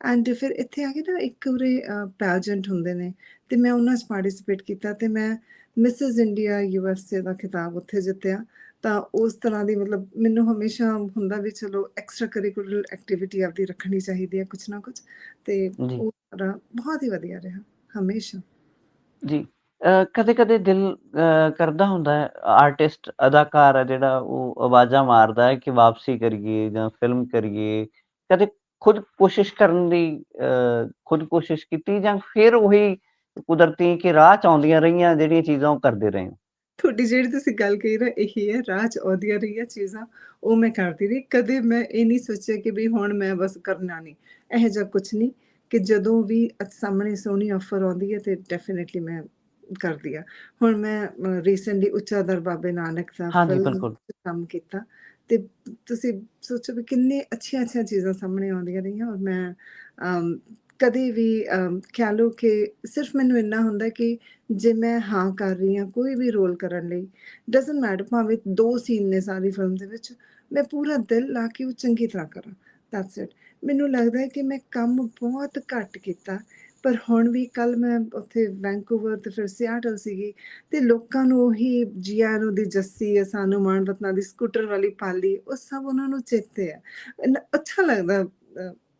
ਐਂਡ ਫਿਰ ਇੱਥੇ ਆ ਕੇ ਨਾ ਇੱਕ ਉਰੇ ਪੈਜੈਂਟ ਹੁੰਦੇ ਨੇ ਤੇ ਮੈਂ ਉਹਨਾਂ 'ਚ ਪਾਰਟਿਸਿਪੇਟ ਕੀਤਾ ਤੇ ਮੈਂ ਮਿਸਿਸ ਇੰਡੀਆ ਯੂਐਸਏ ਦਾ ਖਿਤਾਬ ਉੱਥੇ ਜਿੱਤਿਆ ਤਾਂ ਉਸ ਤਰ੍ਹਾਂ ਦੀ ਮਤਲਬ ਮੈਨੂੰ ਹਮੇਸ਼ਾ ਹੁੰਦਾ ਵੀ ਚਲੋ ਐਕਸਟਰਾ ਕਰਿਕੂਲਰ ਐਕਟੀਵਿਟੀ ਆਪਦੀ ਰੱਖਣੀ ਚਾਹੀਦੀ ਹੈ ਕੁਝ ਨਾ ਕੁਝ ਤੇ ਉਹ ਬਹੁਤ ਹੀ ਵਧੀਆ ਰਿਹਾ ਹਮੇਸ਼ਾ। ਜੀ ਕਦੇ ਕਦੇ ਦਿਲ ਕਰਦਾ ਹੁੰਦਾ ਹੈ ਆਰਟਿਸਟ ਅਦਾਕਾਰ ਹੈ ਜਿਹੜਾ ਉਹ ਆਵਾਜ਼ਾਂ ਮਾਰਦਾ ਹੈ ਕਿ ਵਾਪਸੀ ਕਰੀਏ ਜਾਂ ਫਿਲਮ ਕਰੀਏ ਕਦੇ ਖੁਦ ਕੋਸ਼ਿਸ਼ ਕਰਨ ਦੀ ਖੁਦ ਕੋਸ਼ਿਸ਼ ਕੀਤੀ ਜਾਂ ਫਿਰ ਉਹੀ ਕੁਦਰਤੀ ਕਿ ਰਾਹ ਚ ਆਉਂਦੀਆਂ ਰਹੀਆਂ ਜਿਹੜੀਆਂ ਚੀਜ਼ਾਂ ਉਹ ਕਰਦੇ ਰਹੇ ਹੋ। ਤੁਹਾਡੀ ਜਿਹੜੀ ਤੁਸੀਂ ਗੱਲ ਕਹੀ ਨਾ ਇਹੀ ਹੈ ਰਾਹ 'ਚ ਆਉਂਦੀਆਂ ਰਹੀਆਂ ਚੀਜ਼ਾਂ ਉਹ ਮੈਂ ਕਰਦੀ ਰਹੀ। ਕਦੇ ਮੈਂ ਇਹ ਨਹੀਂ ਸੋਚਿਆ ਕਿ ਵੀ ਹੁਣ ਮੈਂ ਬਸ ਕਰਨਾ ਨਹੀਂ। ਇਹੋ ਜਿਹਾ ਕੁਝ ਨਹੀਂ ਕਿ ਜਦੋਂ ਵੀ ਸਾਹਮਣੇ ਸੋਹਣੀ ਆਫਰ ਆਉਂਦੀ ਹੈ ਤੇ ਡੈਫੀਨਿਟਲੀ ਮੈਂ ਕਰਦੀ ਆ ਹੁਣ ਮੈਂ ਰੀਸੈਂਟਲੀ ਉੱਚਾ ਦਰ ਬਾਬੇ ਨਾਨਕ ਬਿਲਕੁਲ। ਕੰਮ ਕੀਤਾ ਤੇ ਤੁਸੀਂ ਸੋਚੋ ਵੀ ਕਿੰਨੇ ਅੱਛੀਆਂ ਅੱਛੀਆਂ ਚੀਜ਼ਾਂ ਸਾਹਮਣੇ ਆਉਂਦੀਆਂ ਰਹੀਆਂ ਔਰ ਮੈਂ ਕਦੇ ਵੀ ਅਮ, ਕਹਿ ਲਓ ਕਿ ਸਿਰਫ ਮੈਨੂੰ ਇੰਨਾ ਹੁੰਦਾ ਕਿ ਜੇ ਮੈਂ ਹਾਂ ਕਰ ਰਹੀ ਹਾਂ ਕੋਈ ਵੀ ਰੋਲ ਕਰਨ ਲਈ ਡਸਨਟ ਮੈਟਰ ਭਾਵੇਂ ਦੋ ਸੀਨ ਨੇ ਸਾਰੀ ਫਿਲਮ ਦੇ ਵਿੱਚ ਮੈਂ ਪੂਰਾ ਦਿਲ ਲਾ ਕੇ ਉਹ ਚੰਗੀ ਤਰ੍ਹਾਂ ਕਰਾਂ ਦੈਟਸ ਇਟ ਮੈਨੂੰ ਲੱਗਦਾ ਹੈ ਕਿ ਮੈਂ ਕੰਮ ਬਹੁਤ ਘੱਟ ਕੀਤਾ ਪਰ ਹੁਣ ਵੀ ਕੱਲ ਮੈਂ ਉੱਥੇ ਵੈਂਕੂਵਰ ਤੇ ਫਿਰ ਸਿਆਟਲ ਸੀਗੀ ਤੇ ਲੋਕਾਂ ਨੂੰ ਉਹੀ ਜੀਆਂ ਨੂੰ ਦੀ ਜੱਸੀ ਸਾਨੂੰ ਮਾਣ ਰਤਨਾ ਦੀ ਸਕੂਟਰ ਵਾਲੀ ਪਾਲੀ ਉਹ ਸਭ ਉਹਨਾਂ ਨੂੰ ਚੇਤੇ ਆ ਇੰਨਾ ਅੱਛਾ ਲੱਗਦਾ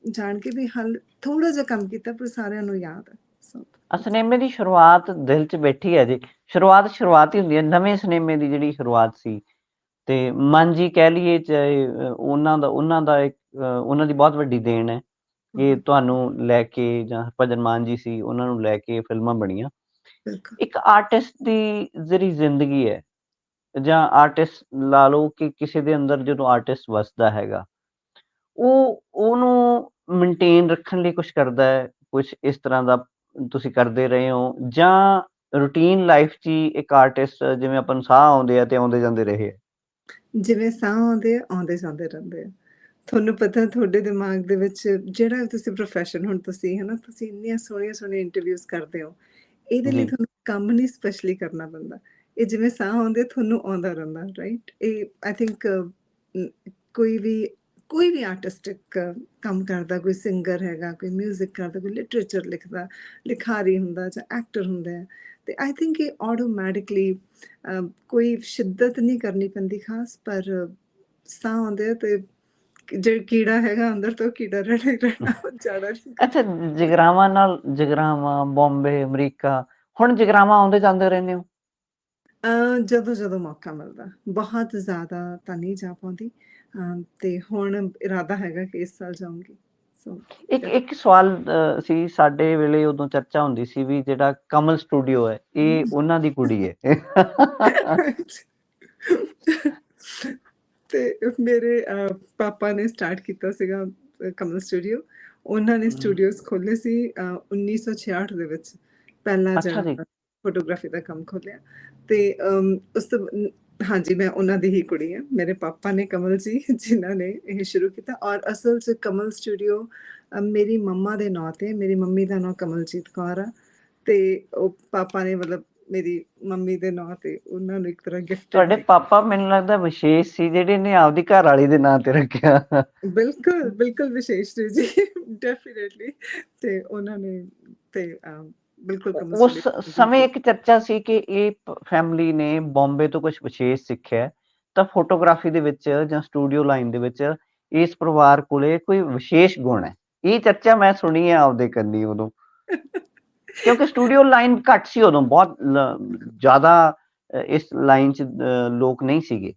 ਜਾਣ ਕੇ ਵੀ ਹਲ ਥੋੜਾ ਜਿਹਾ ਕੰਮ ਕੀਤਾ ਪਰ ਸਾਰਿਆਂ ਨੂੰ ਯਾਦ ਹੈ ਸਿਨੇਮੇ ਦੀ ਸ਼ੁਰੂਆਤ ਦਿਲ 'ਚ ਬੈਠੀ ਹੈ ਜੀ। ਸ਼ੁਰੂਆਤ ਸ਼ੁਰੂਆਤ ਹੀ ਹੁੰਦੀ ਹੈ ਨਵੇਂ ਸਿਨੇਮੇ ਦੀ ਜਿਹੜੀ ਸ਼ੁਰੂਆਤ ਸੀ। ਤੇ ਮਨ ਜੀ ਕਹਿ ਲਈਏ ਚਾਹੇ ਉਹਨਾਂ ਦਾ ਉਹਨਾਂ ਦਾ ਇੱਕ ਉਹਨਾਂ ਦੀ ਬਹੁਤ ਵੱਡੀ ਦੇਣ ਹੈ। ਕਿ ਤੁਹਾਨੂੰ ਲੈ ਕੇ ਜਾਂ ਭਜਨ ਮਾਨ ਜੀ ਸੀ ਉਹਨਾਂ ਨੂੰ ਲੈ ਕੇ ਫਿਲਮਾਂ ਬਣੀਆਂ। ਇੱਕ ਆਰਟਿਸਟ ਦੀ ਜਿਹੜੀ ਜ਼ਿੰਦਗੀ ਹੈ ਜਾਂ ਆਰਟਿਸਟ ਲਾ ਲਓ ਕਿ ਕਿਸੇ ਦੇ ਅੰਦਰ ਜਦੋਂ ਆਰਟਿਸਟ ਵਸਦਾ ਹੈਗਾ ਉਹ ਉਹਨੂੰ ਮੇਨਟੇਨ ਰੱਖਣ ਲਈ ਕੁਝ ਕਰਦਾ ਹੈ ਕੁਝ ਇਸ ਤਰ੍ਹਾਂ ਦਾ ਤੁਸੀਂ ਕਰਦੇ ਰਹੇ ਹੋ ਜਾਂ ਰੂਟੀਨ ਲਾਈਫ 'ਚ ਇੱਕ ਆਰਟਿਸਟ ਜਿਵੇਂ ਆਪਾਂ ਨੂੰ ਸਾਹ ਆਉਂਦੇ ਆ ਤੇ ਆਉਂਦੇ ਜਾਂਦੇ ਰਹੇ ਆ? ਜਿਵੇਂ ਸਾਹ ਆਉਂਦੇ ਆਉਂਦੇ ਜਾਂਦੇ ਰਹਿੰਦੇ ਆ। ਤੁਹਾਨੂੰ ਪਤਾ ਤੁਹਾਡੇ ਦਿਮਾਗ ਦੇ ਵਿੱਚ ਜਿਹੜਾ ਤੁਸੀਂ ਪ੍ਰੋਫੈਸ਼ਨ ਹੁਣ ਤੁਸੀਂ ਹੈ ਨਾ ਤੁਸੀਂ ਇੰਨੀਆਂ ਸੋਹਣੀਆਂ ਸੋਹਣੀਆਂ ਇੰਟਰਵਿਊਜ਼ ਕਰਦੇ ਹੋ ਇਹਦੇ ਲਈ ਤੁਹਾਨੂੰ ਕੰਮ ਨਹੀਂ ਸਪੈਸ਼ਲੀ ਕਰਨਾ ਪੈਂਦਾ। ਇਹ ਜਿਵੇਂ ਸਾਹ ਆਉਂਦੇ ਤੁਹਾਨੂੰ ਆਉਂਦਾ ਰਹਿੰਦਾ ਰਾਈਟ ਇਹ ਆਈ ਥਿੰਕ ਕੋਈ ਵੀ ਕੋਈ ਵੀ ਆਰਟਿਸਟਿਕ ਕੰਮ ਕਰਦਾ ਕੋਈ ਸਿੰਗਰ ਹੈਗਾ ਕੋਈ 뮤직 ਕਰਦਾ ਕੋਈ ਲਿਟਰੇਚਰ ਲਿਖਦਾ ਲਿਖਾਰੀ ਹੁੰਦਾ ਜਾਂ ਐਕਟਰ ਹੁੰਦਾ ਹੈ ਤੇ ਆਈ ਥਿੰਕ ਇਹ ਆਟੋਮੈਟਿਕਲੀ ਕੋਈ ਸ਼ਿੱਦਤ ਨਹੀਂ ਕਰਨੀ ਪੈਂਦੀ ਖਾਸ ਪਰ ਸਾਹ ਆਉਂਦੇ ਤੇ ਜਿਹੜਾ ਕੀੜਾ ਹੈਗਾ ਅੰਦਰ ਤੋਂ ਕੀੜਾ ਰਹਿਣਾ ਰਹਿਣਾ ਨਹੀਂ ਅੱਛਾ ਜਗਰਾਵਾਂ ਨਾਲ ਜਗਰਾਵਾਂ ਬੰਬੇ ਅਮਰੀਕਾ ਹੁਣ ਜਗਰਾਵਾਂ ਆਉਂਦੇ ਜਾਂਦੇ ਰਹਿੰਦੇ ਹੋ? ਜਦੋਂ ਜਦੋਂ ਮੌਕਾ ਮਿਲਦਾ ਬਹੁਤ ਜ਼ਿਆਦਾ ਤਾਂ ਨਹੀਂ ਜਾ ਪਾਉਂਦੀ। ਤੇ ਹੁਣ ਇਰਾਦਾ ਹੈਗਾ ਕਿ ਇਸ ਸਾਲ ਜਾਊਂਗੀ। ਸੋ ਇੱਕ ਇੱਕ ਸਵਾਲ ਸੀ ਸਾਡੇ ਵੇਲੇ ਉਦੋਂ ਚਰਚਾ ਹੁੰਦੀ ਸੀ ਵੀ ਜਿਹੜਾ ਕਮਲ ਸਟੂਡੀਓ ਹੈ ਇਹ ਉਹਨਾਂ ਦੀ ਕੁੜੀ ਹੈ। ਤੇ ਮੇਰੇ ਪਾਪਾ ਨੇ ਸਟਾਰਟ ਕੀਤਾ ਸੀਗਾ ਕਮਲ ਸਟੂਡੀਓ ਉਹਨਾਂ ਨੇ। ਸਟੂਡੀਓਜ਼ ਖੋਲੇ ਸੀ ਅ, 1966 ਦੇ ਵਿੱਚ। ਪਹਿਲਾ ਜਿਹੜਾ ਫੋਟੋਗ੍ਰਾਫੀ ਦਾ ਕੰਮ ਖੋਲਿਆ। ਤੇ ਉਸ ਤੋਂ ਹਾਂਜੀ ਮੈਂ ਉਹਨਾਂ ਦੀ ਹੀ ਕੁੜੀ ਹਾਂ। ਮੇਰੇ ਪਾਪਾ ਨੇ ਕਮਲ ਜੀ ਜਿਨ੍ਹਾਂ ਨੇ ਇਹ ਸ਼ੁਰੂ ਕੀਤਾ। ਔਰ ਅਸਲ 'ਚ ਕਮਲ ਸਟੂਡੀਓ ਮੇਰੀ ਮੰਮਾ ਦੇ ਨਾਂ ਤੇ ਮੇਰੀ ਮੰਮੀ ਦਾ ਨਾਂ ਕਮਲਜੀਤ ਕੌਰ ਆ। ਤੇ ਉਹ ਪਾਪਾ ਨੇ ਮਤਲਬ ਮੇਰੀ ਮੰਮੀ ਦੇ ਨਾਂ ਤੇ ਉਹਨਾਂ ਨੂੰ ਇੱਕ ਤਰ੍ਹਾਂ ਗਿਫਟ ਤੁਹਾਡੇ ਪਾਪਾ ਮੈਨੂੰ ਲੱਗਦਾ ਵਿਸ਼ੇਸ਼ ਸੀ ਜਿਹੜੇ ਨੇ ਆਪਦੀ ਘਰ ਵਾਲੀ ਦੇ ਨਾਂ ਤੇ ਰੱਖਿਆ। ਬਿਲਕੁਲ ਬਿਲਕੁਲ ਵਿਸ਼ੇਸ਼ ਜੀ ਡੈਫੀਨਿਟਲੀ ਤੇ ਉਹਨਾਂ ਨੇ ਤੇ ਬਿਲਕੁਲ ਉਸ ਸਮੇਂ ਇੱਕ ਚਰਚਾ ਸੀ ਕਿ ਇਹ ਫੈਮਿਲੀ ਨੇ ਬੰਬੇ ਤੋਂ ਕੁਝ ਵਿਸ਼ੇਸ਼ ਸਿੱਖਿਆ ਤਾਂ ਫੋਟੋਗ੍ਰਾਫੀ ਦੇ ਵਿੱਚ ਜਾਂ ਸਟੂਡੀਓ ਲਾਈਨ ਦੇ ਵਿੱਚ ਇਸ ਪਰਿਵਾਰ ਕੋਲੇ ਕੋਈ ਵਿਸ਼ੇਸ਼ ਗੁਣ ਹੈ? ਇਹ ਚਰਚਾ ਮੈਂ ਸੁਣੀ ਹੈ ਆਪਦੇ ਕੰਨੀ ਉਦੋਂ। ਕਿਉਂਕਿ ਸਟੂਡੀਓ ਲਾਈਨ ਘੱਟ ਸੀ ਉਦੋਂ ਬਹੁਤ ਜ਼ਿਆਦਾ ਇਸ ਲਾਈਨ 'ਚ ਲੋਕ ਨਹੀਂ ਸੀਗੇ।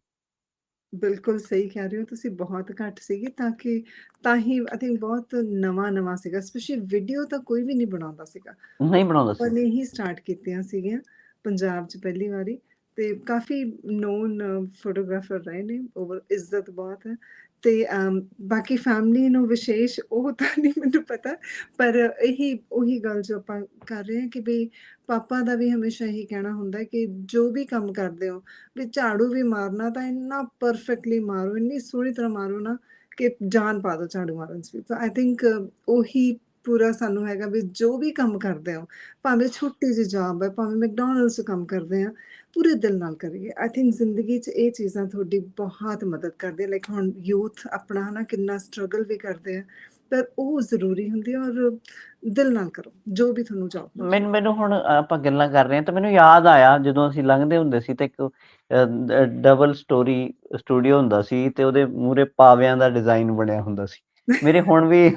ਬਿਲਕੁਲ ਸਹੀ ਕਹਿ ਰਹੇ ਹੋ ਤੁਸੀਂ ਬਹੁਤ ਘੱਟ ਸੀਗੀ ਤਾਂ ਕਿ ਤਾਂ ਹੀ ਆਈ ਥਿੰਕ ਬਹੁਤ ਨਵਾਂ ਨਵਾਂ ਸੀਗਾ ਸਪੈਸ਼ਲੀ ਵੀਡੀਓ ਤਾਂ ਕੋਈ ਵੀ ਨਹੀਂ ਬਣਾਉਂਦਾ ਸੀਗਾ। ਨਹੀਂ ਬਣਾਉਂਦਾ ਸੀ। ਨੇ ਹੀ ਸਟਾਰਟ ਕੀਤੀਆਂ ਸੀਗੀਆਂ ਪੰਜਾਬ 'ਚ ਪਹਿਲੀ ਵਾਰੀ। ਤੇ ਕਾਫੀ ਨੋਨ ਫੋਟੋਗ੍ਰਾਫਰ ਰਹੇ ਨੇ ਓਵਰ ਇੱਜ਼ਤ ਬਹੁਤ ਹੈ। ਤੇ ਬਾਕੀ ਫੈਮਿਲੀ ਨੂੰ ਵਿਸ਼ੇਸ਼ ਉਹ ਤਾਂ ਨਹੀਂ ਮੈਨੂੰ ਪਤਾ ਪਰ ਇਹੀ ਉਹੀ ਗੱਲ ਜੋ ਆਪਾਂ ਕਰ ਰਹੇ ਹਾਂ ਕਿ ਵੀ ਪਾਪਾ ਦਾ ਵੀ ਹਮੇਸ਼ਾ ਇਹੀ ਕਹਿਣਾ ਹੁੰਦਾ ਕਿ ਜੋ ਵੀ ਕੰਮ ਕਰਦੇ ਹੋ ਵੀ ਝਾੜੂ ਵੀ ਮਾਰਨਾ ਤਾਂ ਇੰਨਾ ਪਰਫੈਕਟਲੀ ਮਾਰੋ ਇੰਨੀ ਸੋਹਣੀ ਤਰ੍ਹਾਂ ਮਾਰੋ ਨਾ ਕਿ ਜਾਨ ਪਾ ਦਿਓ ਝਾੜੂ ਮਾਰਨ 'ਚ ਵੀ। ਆਈ ਥਿੰਕ ਉਹੀ ਪੂਰਾ ਸਾਨੂੰ ਹੈਗਾ ਵੀ ਜੋ ਵੀ ਕੰਮ ਕਰਦੇ ਹੋ, ਭਾਵੇਂ ਛੋਟੀ ਜਿਹੀ ਜੌਬ ਹੈ, ਭਾਵੇਂ ਮੈਕਡੋਨਲਡਸ 'ਚ ਕੰਮ ਕਰਦੇ ਆ, ਪੂਰੇ ਦਿਲ ਨਾਲ ਕਰੀਏ। ਆਈ ਥਿੰਕ ਜ਼ਿੰਦਗੀ 'ਚ ਇਹ ਚੀਜ਼ਾਂ ਤੁਹਾਡੀ ਬਹੁਤ ਮਦਦ ਕਰਦੀਆਂ ਲਾਈਕ ਹੁਣ ਯੂਥ ਆਪਣਾ ਹਨਾ ਕਿੰਨਾ ਸਟਰਗਲ ਵੀ ਕਰਦੇ ਆ, ਪਰ ਉਹ ਜ਼ਰੂਰੀ ਹੁੰਦੀ ਹੈ ਔਰ ਦਿਲ ਨਾਲ ਕਰੋ, ਜੋ ਵੀ ਤੁਹਾਨੂੰ ਜੌਬ ਮੈਨੂੰ ਮੈਨੂੰ ਹੁਣ ਆਪਾਂ ਗੱਲਾਂ ਕਰ ਰਹੇ ਹਾਂ ਤਾਂ ਮੈਨੂੰ ਯਾਦ ਆਇਆ ਜਦੋਂ ਅਸੀਂ ਲੰਘਦੇ ਹੁੰਦੇ ਸੀ ਤੇ ਇੱਕ ਡਬਲ ਸਟੋਰੀ ਸਟੂਡੀਓ ਹੁੰਦਾ ਸੀ ਤੇ ਉਹਦੇ ਮੂਹਰੇ ਪਾਵਿਆਂ ਦਾ ਡਿਜ਼ਾਇਨ ਬਣਿਆ ਹੁੰਦਾ ਸੀ। ਮੇਰੇ ਹੁਣ ਵੀ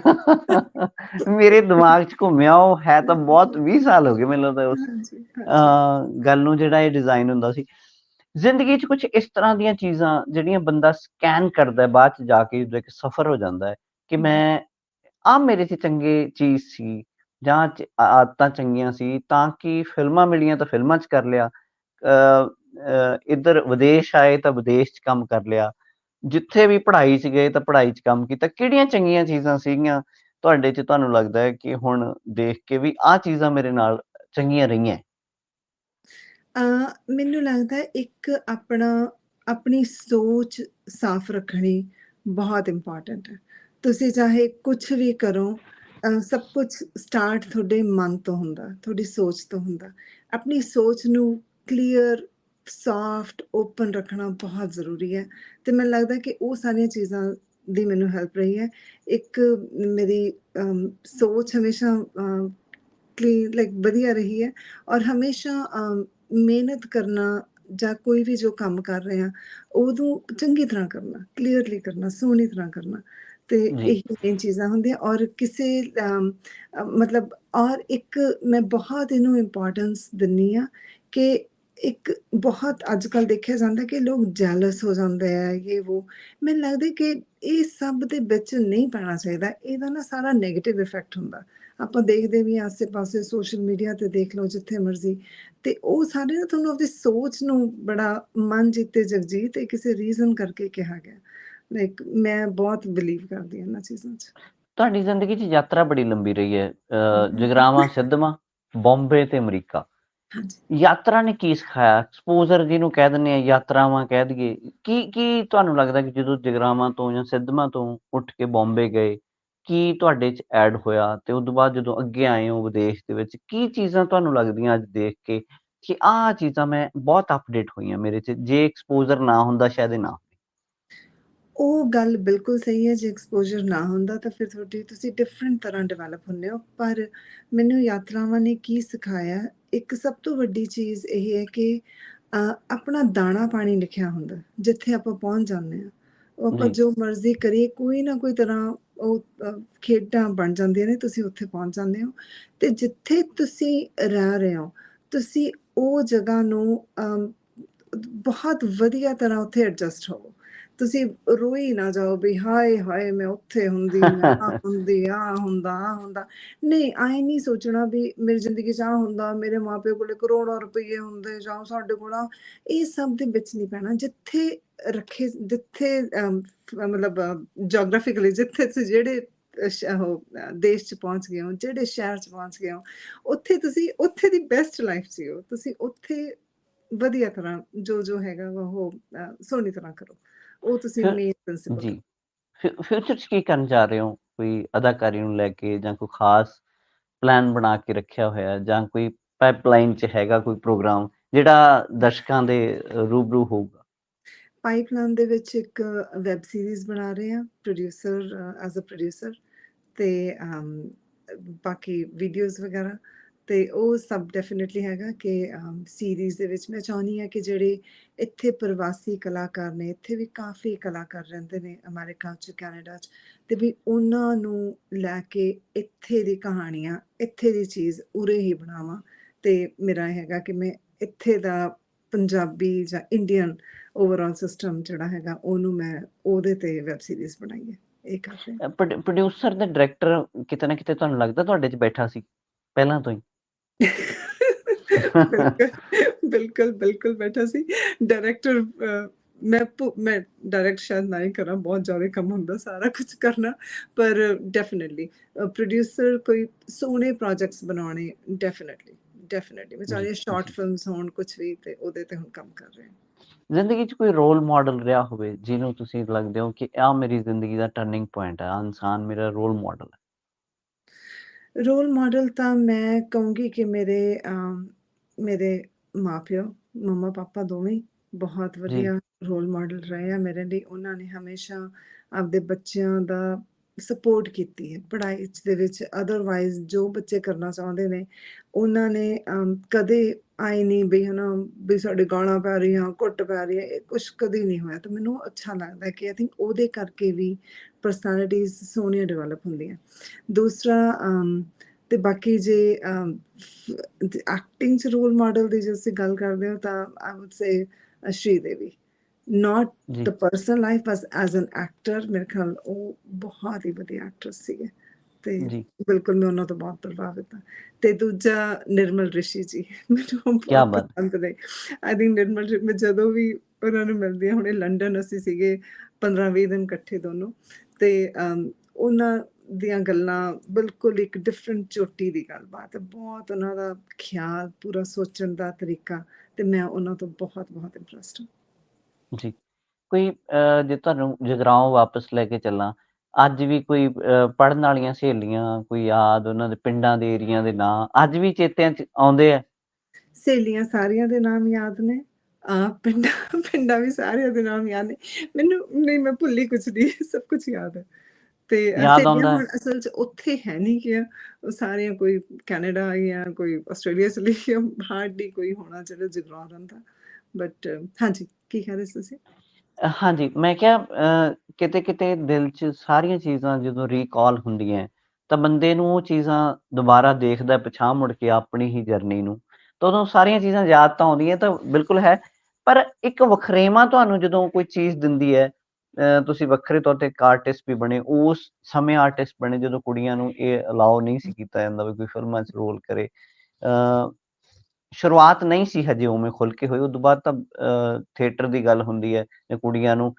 ਮੇਰੇ ਦਿਮਾਗ 'ਚ ਘੁੰਮਿਆ ਉਹ ਹੈ ਤਾਂ ਬਹੁਤ 20 ਸਾਲ ਹੋ ਗਏ ਮੈਨੂੰ ਲੱਗਦਾ ਉਸ ਗੱਲ ਨੂੰ ਜਿਹੜਾ ਇਹ ਡਿਜ਼ਾਇਨ ਹੁੰਦਾ ਸੀ। ਜ਼ਿੰਦਗੀ 'ਚ ਕੁਝ ਇਸ ਤਰ੍ਹਾਂ ਦੀਆਂ ਚੀਜ਼ਾਂ ਜਿਹੜੀਆਂ ਬੰਦਾ ਸਕੈਨ ਕਰਦਾ ਹੈ ਬਾਅਦ 'ਚ ਜਾ ਕੇ ਜਦੋਂ ਇੱਕ ਸਫ਼ਰ ਹੋ ਜਾਂਦਾ ਹੈ ਕਿ। ਮੈਂ ਆਹ ਮੇਰੇ 'ਚ ਚੰਗੀ ਚੀਜ਼ ਸੀ ਜਾਂ ਆ ਆਦਤਾਂ ਚੰਗੀਆਂ ਸੀ ਤਾਂ ਕਿ ਫਿਲਮਾਂ ਮਿਲੀਆਂ ਤਾਂ ਫਿਲਮਾਂ 'ਚ ਕਰ ਲਿਆ। ਇੱਧਰ ਵਿਦੇਸ਼ ਆਏ ਤਾਂ ਵਿਦੇਸ਼ 'ਚ ਕੰਮ ਕਰ ਲਿਆ। ਜਿੱਥੇ ਵੀ ਪੜ੍ਹਾਈ 'ਚ ਗਏ ਤਾਂ ਪੜ੍ਹਾਈ 'ਚ ਕੰਮ ਕੀਤਾ। ਕਿਹੜੀਆਂ ਚੰਗੀਆਂ ਚੀਜ਼ਾਂ ਸੀਗੀਆਂ ਤੁਹਾਡੇ 'ਚ ਤੁਹਾਨੂੰ ਲੱਗਦਾ ਹੈ ਕਿ ਹੁਣ ਦੇਖ ਕੇ ਵੀ ਆਹ ਚੀਜ਼ਾਂ ਮੇਰੇ ਨਾਲ ਚੰਗੀਆਂ ਰਹੀਆਂ? ਅ, ਮੈਨੂੰ ਲੱਗਦਾ ਇੱਕ ਆਪਣਾ ਆਪਣੀ ਸੋਚ ਸਾਫ਼ ਰੱਖਣੀ ਬਹੁਤ ਇੰਪੋਰਟੈਂਟ ਹੈ। ਤੁਸੀਂ ਚਾਹੇ ਕੁਛ ਵੀ ਕਰੋ ਅ, ਸਭ ਕੁਛ ਸਟਾਰਟ ਤੁਹਾਡੇ ਮਨ ਤੋਂ ਹੁੰਦਾ, ਤੁਹਾਡੀ ਸੋਚ ਤੋਂ ਹੁੰਦਾ। ਆਪਣੀ ਸੋਚ ਨੂੰ ਕਲੀਅਰ, ਸੌਫਟ, ਓਪਨ ਰੱਖਣਾ ਬਹੁਤ ਜ਼ਰੂਰੀ ਹੈ ਤੇ ਮੈਨੂੰ ਲੱਗਦਾ ਕਿ ਉਹ ਸਾਰੀਆਂ ਚੀਜ਼ਾਂ ਦੀ ਮੈਨੂੰ ਹੈਲਪ ਰਹੀ ਹੈ। ਇੱਕ ਮੇਰੀ ਸੋਚ ਹਮੇਸ਼ਾ ਕਲੀ ਲਾਈਕ ਵਧੀਆ ਰਹੀ ਹੈ ਔਰ ਹਮੇਸ਼ਾ ਮਿਹਨਤ ਕਰਨਾ ਜਾਂ ਕੋਈ ਵੀ ਜੋ ਕੰਮ ਕਰ ਰਹੇ ਹਾਂ, ਉਹਨੂੰ ਚੰਗੀ ਤਰ੍ਹਾਂ ਕਰਨਾ, ਕਲੀਅਰਲੀ ਕਰਨਾ, ਸੋਹਣੀ ਤਰ੍ਹਾਂ ਕਰਨਾ ਤੇ। ਇਹੀ ਮੇਨ ਚੀਜ਼ਾਂ ਹੁੰਦੀਆਂ ਔਰ ਕਿਸੇ ਮਤਲਬ ਔਰ ਇੱਕ ਮੈਂ ਬਹੁਤ ਇਹਨੂੰ ਇੰਪੋਰਟੈਂਸ ਦਿੰਦੀ ਹਾਂ ਕਿ ਇੱਕ ਬਹੁਤ ਅੱਜ-ਕੱਲ੍ਹ ਦੇਖਿਆ ਜਾਂਦਾ ਕਿ ਲੋਕ ਜੈਲਸ ਹੋ ਜਾਂਦੇ ਆ ਯੇ ਵੋ। ਮੈਨੂੰ ਲੱਗਦਾ ਕਿ ਇਹ ਸਭ ਦੇ ਵਿੱਚ ਨਹੀਂ ਪੈਣਾ ਚਾਹੀਦਾ। ਇਹਦਾ ਨਾ ਸਾਰਾ ਨੈਗੇਟਿਵ ਇਫੈਕਟ ਹੁੰਦਾ। ਆਪਾਂ ਦੇਖਦੇ ਵੀ ਆਸੇ-ਪਾਸੇ ਸੋਸ਼ਲ ਮੀਡੀਆ ਤੇ ਦੇਖ ਲਓ ਜਿੱਥੇ ਮਰਜ਼ੀ ਤੇ ਉਹ ਸਾਰੇ ਨਾ ਤੁਹਾਨੂੰ ਆਪਣੀ ਸੋਚ ਨੂੰ ਬੜਾ ਮਨ ਜੀਤੇ ਜਗਜੀਤ ਇਹ ਕਿਸੇ ਰੀਜ਼ਨ ਕਰਕੇ ਕਿਹਾ ਗਿਆ। ਲਾਈਕ ਮੈਂ ਬਹੁਤ ਬਿਲੀਵ ਕਰਦੀ ਹਾਂ ਇਹਨਾਂ ਚੀਜ਼ਾਂ 'ਚ। ਤੁਹਾਡੀ ਜ਼ਿੰਦਗੀ 'ਚ ਯਾਤਰਾ ਬੜੀ ਲੰਬੀ ਰਹੀ ਹੈ। ਅ, ਜਗਰਾਵਾਂ, ਬੰਬੇ ਤੇ ਅਮਰੀਕਾ। ਯਾਤਰਾ ਨੇ ਕੀ ਸਿਖਾਇਆ? ਐਕਸਪੋਜ਼ਰ ਜਿਹਨੂੰ ਕਹਿ ਦਿੰਦੇ ਆ ਯਾਤਰਾਵਾਂ ਕਹਿ ਦਈਏ। ਕੀ ਕੀ ਤੁਹਾਨੂੰ ਲੱਗਦਾ ਕਿ ਜਦੋਂ ਜਗਰਾਵਾਂ ਤੋਂ ਜਾਂ ਸਿੱਧਵਾਂ ਤੋਂ ਉੱਠ ਕੇ ਬੰਬੇ ਗਏ, ਕੀ ਤੁਹਾਡੇ 'ਚ ਐਡ ਹੋਇਆ ਤੇ ਉਦੋਂ ਬਾਅਦ ਜਦੋਂ ਅੱਗੇ ਆਏ ਹੋ ਵਿਦੇਸ਼ ਦੇ ਵਿੱਚ, ਕੀ ਚੀਜ਼ਾਂ ਤੁਹਾਨੂੰ ਲੱਗਦੀਆਂ ਅੱਜ ਦੇਖ ਕੇ ਕਿ ਆਹ ਚੀਜ਼ਾਂ ਮੈਂ ਬਹੁਤ ਅਪਡੇਟ ਹੋਈਆਂ ਮੇਰੇ 'ਚ, ਜੇ ਐਕਸਪੋਜ਼ਰ ਨਾ ਹੁੰਦਾ ਸ਼ਾਇਦ ਇਹ ਨਾ ਉਹ ਗੱਲ ਬਿਲਕੁਲ ਸਹੀ ਹੈ ਜੇ ਐਕਸਪੋਜ਼ਰ ਨਾ ਹੁੰਦਾ ਤਾਂ ਫਿਰ ਤੁਹਾਡੀ ਤੁਸੀਂ ਡਿਫਰੈਂਟ ਤਰ੍ਹਾਂ ਡਿਵੈਲਪ ਹੁੰਦੇ ਹੋ। ਪਰ ਮੈਨੂੰ ਯਾਤਰਾਵਾਂ ਨੇ ਕੀ ਸਿਖਾਇਆ, ਇੱਕ ਸਭ ਤੋਂ ਵੱਡੀ ਚੀਜ਼ ਇਹ ਹੈ ਕਿ ਆਪਣਾ ਦਾਣਾ-ਪਾਣੀ ਲਿਖਿਆ ਹੁੰਦਾ, ਜਿੱਥੇ ਆਪਾਂ ਪਹੁੰਚ ਜਾਂਦੇ ਹਾਂ। ਉਹ ਆਪਾਂ ਜੀ। ਮਰਜ਼ੀ ਕਰੀਏ ਕੋਈ ਨਾ ਕੋਈ ਤਰ੍ਹਾਂ ਉਹ ਖੇਡਾਂ ਬਣ ਜਾਂਦੀਆਂ ਨੇ, ਤੁਸੀਂ ਉੱਥੇ ਪਹੁੰਚ ਜਾਂਦੇ ਹੋ ਤੇ ਜਿੱਥੇ ਤੁਸੀਂ ਰਹਿ ਰਹੇ ਹੋ, ਤੁਸੀਂ ਉਹ ਜਗ੍ਹਾ ਨੂੰ ਬਹੁਤ ਵਧੀਆ ਤਰ੍ਹਾਂ ਉੱਥੇ ਐਡਜਸਟ ਹੋਵੋ। ਤੁਸੀਂ ਰੋਈ ਨਾ ਜਾਓ ਵੀ ਹਾਏ ਹਾਏ ਮੈਂ ਉੱਥੇ ਹੁੰਦੀ, ਮੈਂ ਆਹ ਹੁੰਦੀ, ਆਹ ਹੁੰਦਾ, ਆਹ ਹੁੰਦਾ। ਨਹੀਂ, ਆਏਂ ਨਹੀਂ ਸੋਚਣਾ ਵੀ ਮੇਰੀ ਜ਼ਿੰਦਗੀ 'ਚ ਆਹ ਹੁੰਦਾ, ਮੇਰੇ ਮਾਂ-ਪਿਓ ਕੋਲੇ ਕਰੋੜਾਂ ਰੁਪਈਏ ਹੁੰਦੇ ਜਾਂ ਸਾਡੇ ਕੋਲ ਆਹ ਇਹ ਸਭ ਦੇ ਵਿੱਚ ਨਹੀਂ ਪੈਣਾ। ਜਿੱਥੇ ਰੱਖੇ ਜਿੱਥੇ ਅਮ, ਮਤਲਬ ਜਿਓਗ੍ਰਾਫਿਕਲੀ ਜਿੱਥੇ ਤੁਸੀਂ ਜਿਹੜੇ ਅ, ਸ਼ ਉਹ ਦੇਸ਼ 'ਚ ਪਹੁੰਚ ਗਏ ਹੋ, ਜਿਹੜੇ ਸ਼ਹਿਰ 'ਚ ਪਹੁੰਚ ਗਏ ਹੋ, ਉੱਥੇ ਤੁਸੀਂ ਉੱਥੇ ਦੀ ਬੈਸਟ ਲਾਈਫ ਜੀਓ। ਤੁਸੀਂ ਉੱਥੇ ਵਧੀਆ ਤਰ੍ਹਾਂ ਜੋ ਜੋ ਹੈਗਾ ਵਾ ਉਹ ਸੋਹਣੀ ਤਰ੍ਹਾਂ ਕਰੋ। ਉਹ ਤੁਸੀਂ ਮੇਨ ਪ੍ਰਿੰਸੀਪਲ ਜੀ। ਫਿਊਚਰ 'ਚ ਕੀ ਕਰਨ ਜਾ ਰਹੇ ਹੋ? ਕੋਈ ਅਦਾਕਾਰੀ ਨੂੰ ਲੈ ਕੇ ਜਾਂ ਕੋਈ ਖਾਸ ਪਲਾਨ ਬਣਾ ਕੇ ਰੱਖਿਆ ਹੋਇਆ ਜਾਂ ਕੋਈ ਪਾਈਪਲਾਈਨ 'ਚ ਹੈਗਾ ਕੋਈ ਪ੍ਰੋਗਰਾਮ ਜਿਹੜਾ ਦਰਸ਼ਕਾਂ ਦੇ ਰੂਬਰੂ ਹੋਊਗਾ? ਪਾਈਪਲਾਈਨ ਦੇ ਵਿੱਚ ਇੱਕ ਵੈਬ ਸੀਰੀਜ਼ ਬਣਾ ਰਹੇ ਹਾਂ, ਪ੍ਰੋਡਿਊਸਰ ਐਜ਼ ਅ ਪ੍ਰੋਡਿਊਸਰ ਤੇ ਬਾਕੀ ਵੀਡੀਓਜ਼ ਵਗੈਰਾ ਤੇ ਉਹ ਸਭ ਡੈਫੀਨਿਟਲੀ ਹੈਗਾ ਕਿ ਸੀਰੀਜ਼ ਦੇ ਵਿੱਚ ਮੈਂ ਚਾਹੁੰਦੀ ਹਾਂ ਕਿ ਜਿਹੜੇ ਇੱਥੇ ਪ੍ਰਵਾਸੀ ਕਲਾਕਾਰ ਨੇ, ਇੱਥੇ ਵੀ ਕਾਫੀ ਕਲਾਕਾਰ ਰਹਿੰਦੇ ਨੇ ਅਮਰੀਕਾ 'ਚ, ਕੈਨੇਡਾ 'ਚ ਤੇ ਵੀ ਉਹਨਾਂ ਨੂੰ ਲੈ ਕੇ ਇੱਥੇ ਦੀ ਕਹਾਣੀਆਂ, ਇੱਥੇ ਦੀ ਚੀਜ਼ ਉਰੇ ਹੀ ਬਣਾਵਾਂ ਤੇ ਮੇਰਾ ਇਹ ਹੈਗਾ ਕਿ ਮੈਂ ਇੱਥੇ ਦਾ ਪੰਜਾਬੀ ਜਾਂ ਇੰਡੀਅਨ ਓਵਰਆਲ ਸਿਸਟਮ ਜਿਹੜਾ ਹੈਗਾ ਉਹਨੂੰ ਮੈਂ ਉਹਦੇ ਤੇ ਵੈਬ ਸੀਰੀਜ਼ ਬਣਾਈ ਹੈ। ਇਹ ਕਰ ਪ੍ਰੋਡਿਊਸਰ ਤੇ ਡਾਇਰੈਕਟਰ ਕਿਤੇ ਨਾ ਕਿਤੇ ਤੁਹਾਨੂੰ ਲੱਗਦਾ ਤੁਹਾਡੇ 'ਚ ਬੈਠਾ ਸੀ, ਪਹਿਲਾਂ ਤੋਂ ਹੀ? ਬਿਲਕੁਲ, ਬਿਲਕੁਲ, ਬਿਲਕੁਲ ਬੈਠਾ ਸੀ। ਡਾਇਰੈਕਟਰ ਮੈਂ ਮੈਂ ਡਾਇਰੈਕਟ ਸ਼ਾਇਦ ਨਾ ਹੀ ਕਰਾਂ, ਬਹੁਤ ਜ਼ਿਆਦਾ ਕੰਮ ਹੁੰਦਾ ਸਾਰਾ ਕੁਛ ਕਰਨਾ, ਪਰ ਡੈਫੀਨਿਟਲੀ ਪ੍ਰੋਡਿਊਸਰ ਕੋਈ ਸੋਹਣੇ ਪ੍ਰੋਜੈਕਟਸ ਬਣਾਉਣੇ ਡੈਫੀਨਿਟਲੀ, ਡੈਫੀਨਿਟਲੀ ਮੈਂ ਹਾਂ ਸ਼ਾਰਟ। ਫਿਲਮਸ ਹੋਣ ਕੁਛ ਵੀ ਤੇ ਉਹਦੇ ਤੇ ਹੁਣ ਕੰਮ ਕਰ ਰਹੇ ਹਾਂ। ਜ਼ਿੰਦਗੀ 'ਚ ਕੋਈ ਰੋਲ ਮਾਡਲ ਰਿਹਾ ਹੋਵੇ, ਜਿਹਨੂੰ ਤੁਸੀਂ ਲੱਗਦੇ ਹੋ ਕਿ ਆਹ ਮੇਰੀ ਜ਼ਿੰਦਗੀ ਦਾ ਟਰਨਿੰਗ ਪੁਆਇੰਟ ਹੈ, ਇਨਸਾਨ ਮੇਰਾ ਰੋਲ ਮਾਡਲ ਹੈ? ਰੋਲ ਮਾਡਲ ਤਾਂ ਮੈਂ ਕਹੂੰਗੀ ਕਿ ਮੇਰੇ ਮੇਰੇ ਮਾਂ-ਪਿਓ, ਮੰਮਾ-ਪਾਪਾ ਦੋਵੇਂ ਹੀ ਬਹੁਤ। ਵਧੀਆ ਰੋਲ ਮਾਡਲ ਰਹੇ ਆ ਮੇਰੇ ਲਈ। ਉਹਨਾਂ ਨੇ ਹਮੇਸ਼ਾ ਆਪਦੇ ਬੱਚਿਆਂ ਦਾ ਸਪੋਰਟ ਕੀਤੀ ਹੈ ਪੜ੍ਹਾਈ 'ਚ ਦੇ ਵਿੱਚ ਅਦਰਵਾਈਜ਼ ਜੋ ਬੱਚੇ ਕਰਨਾ ਚਾਹੁੰਦੇ ਨੇ, ਉਹਨਾਂ ਨੇ ਕਦੇ ਆਏਂ ਨਹੀਂ ਵੀ ਹੈ ਨਾ ਵੀ ਸਾਡੇ ਗਾਲਾਂ ਪੈ ਰਹੀਆਂ, ਘੁੱਟ ਪੈ ਰਹੀ ਹੈ, ਇਹ ਕੁਛ ਕਦੇ ਨਹੀਂ ਹੋਇਆ। ਤਾਂ ਮੈਨੂੰ ਅੱਛਾ ਲੱਗਦਾ ਕਿ ਆਈ ਥਿੰਕ ਉਹਦੇ ਕਰਕੇ ਵੀ ਪਰਸਨੈਲਿਟੀਜ਼ ਸੋਹਣੀਆਂ ਡਿਵੈਲਪ ਹੁੰਦੀਆਂ। ਦੂਸਰਾ ਅਮ, ਤੇ ਬਾਕੀ ਜੇ ਐਕਟਿੰਗ 'ਚ ਰੋਲ ਮਾਡਲ ਦੀ ਜੇ ਅਸੀਂ ਗੱਲ ਕਰਦੇ ਹੋ ਤਾਂ I would say uh, Sridevi. Not. The personal life bus as an actor ਮੇਰੇ ਖਿਆਲ ਉਹ ਬਹੁਤ ਹੀ ਵਧੀਆ ਐਕਟਰੈਸ ਸੀਗੇ। ਤੇ। ਬਿਲਕੁਲ ਮੈਂ ਉਹਨਾਂ ਤੋਂ ਬਹੁਤ ਪ੍ਰਭਾਵਿਤ ਹਾਂ। ਤੇ ਦੂਜਾ ਨਿਰਮਲ ਰਿਸ਼ੀ ਜੀ ਮੈਨੂੰ ਬਹੁਤ ਬਾਤ! ਪਸੰਦ ਨੇ। ਆਈ ਥਿੰਕ ਨਿਰਮਲ ਮੈਂ ਜਦੋਂ ਵੀ ਉਹਨਾਂ ਨੂੰ ਮਿਲਦੀ ਹਾਂ ਹੁਣੇ ਲੰਡਨ ਅਸੀਂ ਸੀਗੇ 15-20 ਦਿਨ ਇਕੱਠੇ ਦੋਨੋਂ ਤੇ ਉਹਨਾਂ ਦੀਆਂ ਗੱਲਾਂ ਬਿਲਕੁਲ ਇੱਕ ਡਿਫਰੈਂਟ ਚੋਟੀ ਦੀ ਗੱਲਬਾਤ ਹੈ। ਬਹੁਤ ਉਹਨਾਂ ਦਾ ਖਿਆਲ, ਪੂਰਾ ਸੋਚਣ ਦਾ ਤਰੀਕਾ ਤੇ ਮੈਂ ਉਹਨਾਂ ਤੋਂ ਬਹੁਤ-ਬਹੁਤ ਇੰਪ੍ਰੈਸਡ ਹਾਂ। ਜੀ। ਕੋਈ ਅ, ਜੇ ਤੁਹਾਨੂੰ ਜਗਰਾਓਂ ਵਾਪਸ ਲੈ ਕੇ ਚੱਲਾਂ, ਅੱਜ ਵੀ ਕੋਈ ਅ, ਪੜ੍ਹਨ ਵਾਲੀਆਂ ਸਹੇਲੀਆਂ, ਕੋਈ ਯਾਦ ਉਹਨਾਂ ਦੇ ਪਿੰਡਾਂ ਦੇ ਏਰੀਆ ਦੇ ਨਾਂ ਅੱਜ ਵੀ ਚੇਤਿਆਂ 'ਚ ਆਉਂਦੇ ਆ? ਸਹੇਲੀਆਂ ਸਾਰੀਆਂ ਦੇ ਨਾਮ ਯਾਦ ਨੇ। ਅ, ਪਿੰਡਾਂ ਪਿੰਡਾਂ ਵੀ ਸਾਰਿਆਂ ਦੇ ਨਾਮ ਯਾਦ ਨੇ। ਮੈਨੂੰ ਨਹੀਂ ਮੈਂ ਭੁੱਲੀ ਕੁਛ ਨਹੀਂ ਸਭ ਕੁਛ ਯਾਦ ਹੈ। ਤੇ ਅ, ਯਾਦ ਸਹੇਲੀਆਂ ਆਉਂਦਾ? ਹੁਣ ਅਸਲ 'ਚ ਉੱਥੇ ਹੈ ਨਹੀਂ ਗੀਆਂ। ਉਹ ਸਾਰੀਆਂ ਕੋਈ ਕੈਨੇਡਾ ਗਈਆਂ, ਕੋਈ ਆਸਟ੍ਰੇਲੀਆ ਚਲੀ ਗਿਆ, ਹਾਰਡਲੀ ਕੋਈ ਹੋਣਾ ਜਿਹੜਾ ਜਗਰਾਓਂ ਰਹਿੰਦਾ। ਬਟ ਹਾਂਜੀ, ਕੀ ਕਹਿ ਰਹੇ ਸੀ ਤੁਸੀਂ? ਹਾਂਜੀ, ਮੈਂ ਕਿਹਾ ਕਿਤੇ-ਕਿਤੇ ਦਿਲ 'ਚ ਸਾਰੀਆਂ ਚੀਜ਼ਾਂ ਜਦੋਂ ਰੀਕਾਲ ਹੁੰਦੀਆਂ, ਤਾਂ ਬੰਦੇ ਨੂੰ ਉਹ ਚੀਜ਼ਾਂ ਦੁਬਾਰਾ ਦੇਖਦਾ ਪਿਛਾਂਹ ਮੁੜ ਕੇ ਆਪਣੀ ਹੀ ਜਰਨੀ ਨੂੰ, ਤਾਂ ਉਦੋਂ ਸਾਰੀਆਂ ਚੀਜ਼ਾਂ ਯਾਦ ਤਾਂ ਆਉਂਦੀਆਂ ਤਾਂ ਬਿਲਕੁਲ ਹੈ। ਪਰ ਇੱਕ ਵਖਰੇਵਾਂ ਤੁਹਾਨੂੰ ਜਦੋਂ ਕੋਈ ਚੀਜ਼ ਦਿੰਦੀ ਹੈ ਤੁਸੀਂ ਵੱਖਰੇ ਤੌਰ ਤੇ ਇੱਕ ਆਰਟਿਸਟ ਵੀ ਬਣੇ, ਉਸ ਸਮੇਂ ਆਰਟਿਸਟ ਬਣੇ ਜਦੋਂ ਕੁੜੀਆਂ ਨੂੰ ਇਹ ਅਲਾਓ ਨਹੀਂ ਸੀ ਕੀਤਾ ਜਾਂਦਾ ਵੀ ਕੋਈ ਫਿਲਮਾਂ 'ਚ ਰੋਲ ਕਰੇ। ਸ਼ੁਰੂਆਤ ਨਹੀਂ ਸੀ ਹਜੇ ਉਵੇਂ ਖੁੱਲ ਕੇ ਹੋਈ, ਉਦੋਂ ਬਾਅਦ ਤਾਂ ਥੀਏਟਰ ਦੀ ਗੱਲ ਹੁੰਦੀ ਹੈ ਜਾਂ ਕੁੜੀਆਂ ਨੂੰ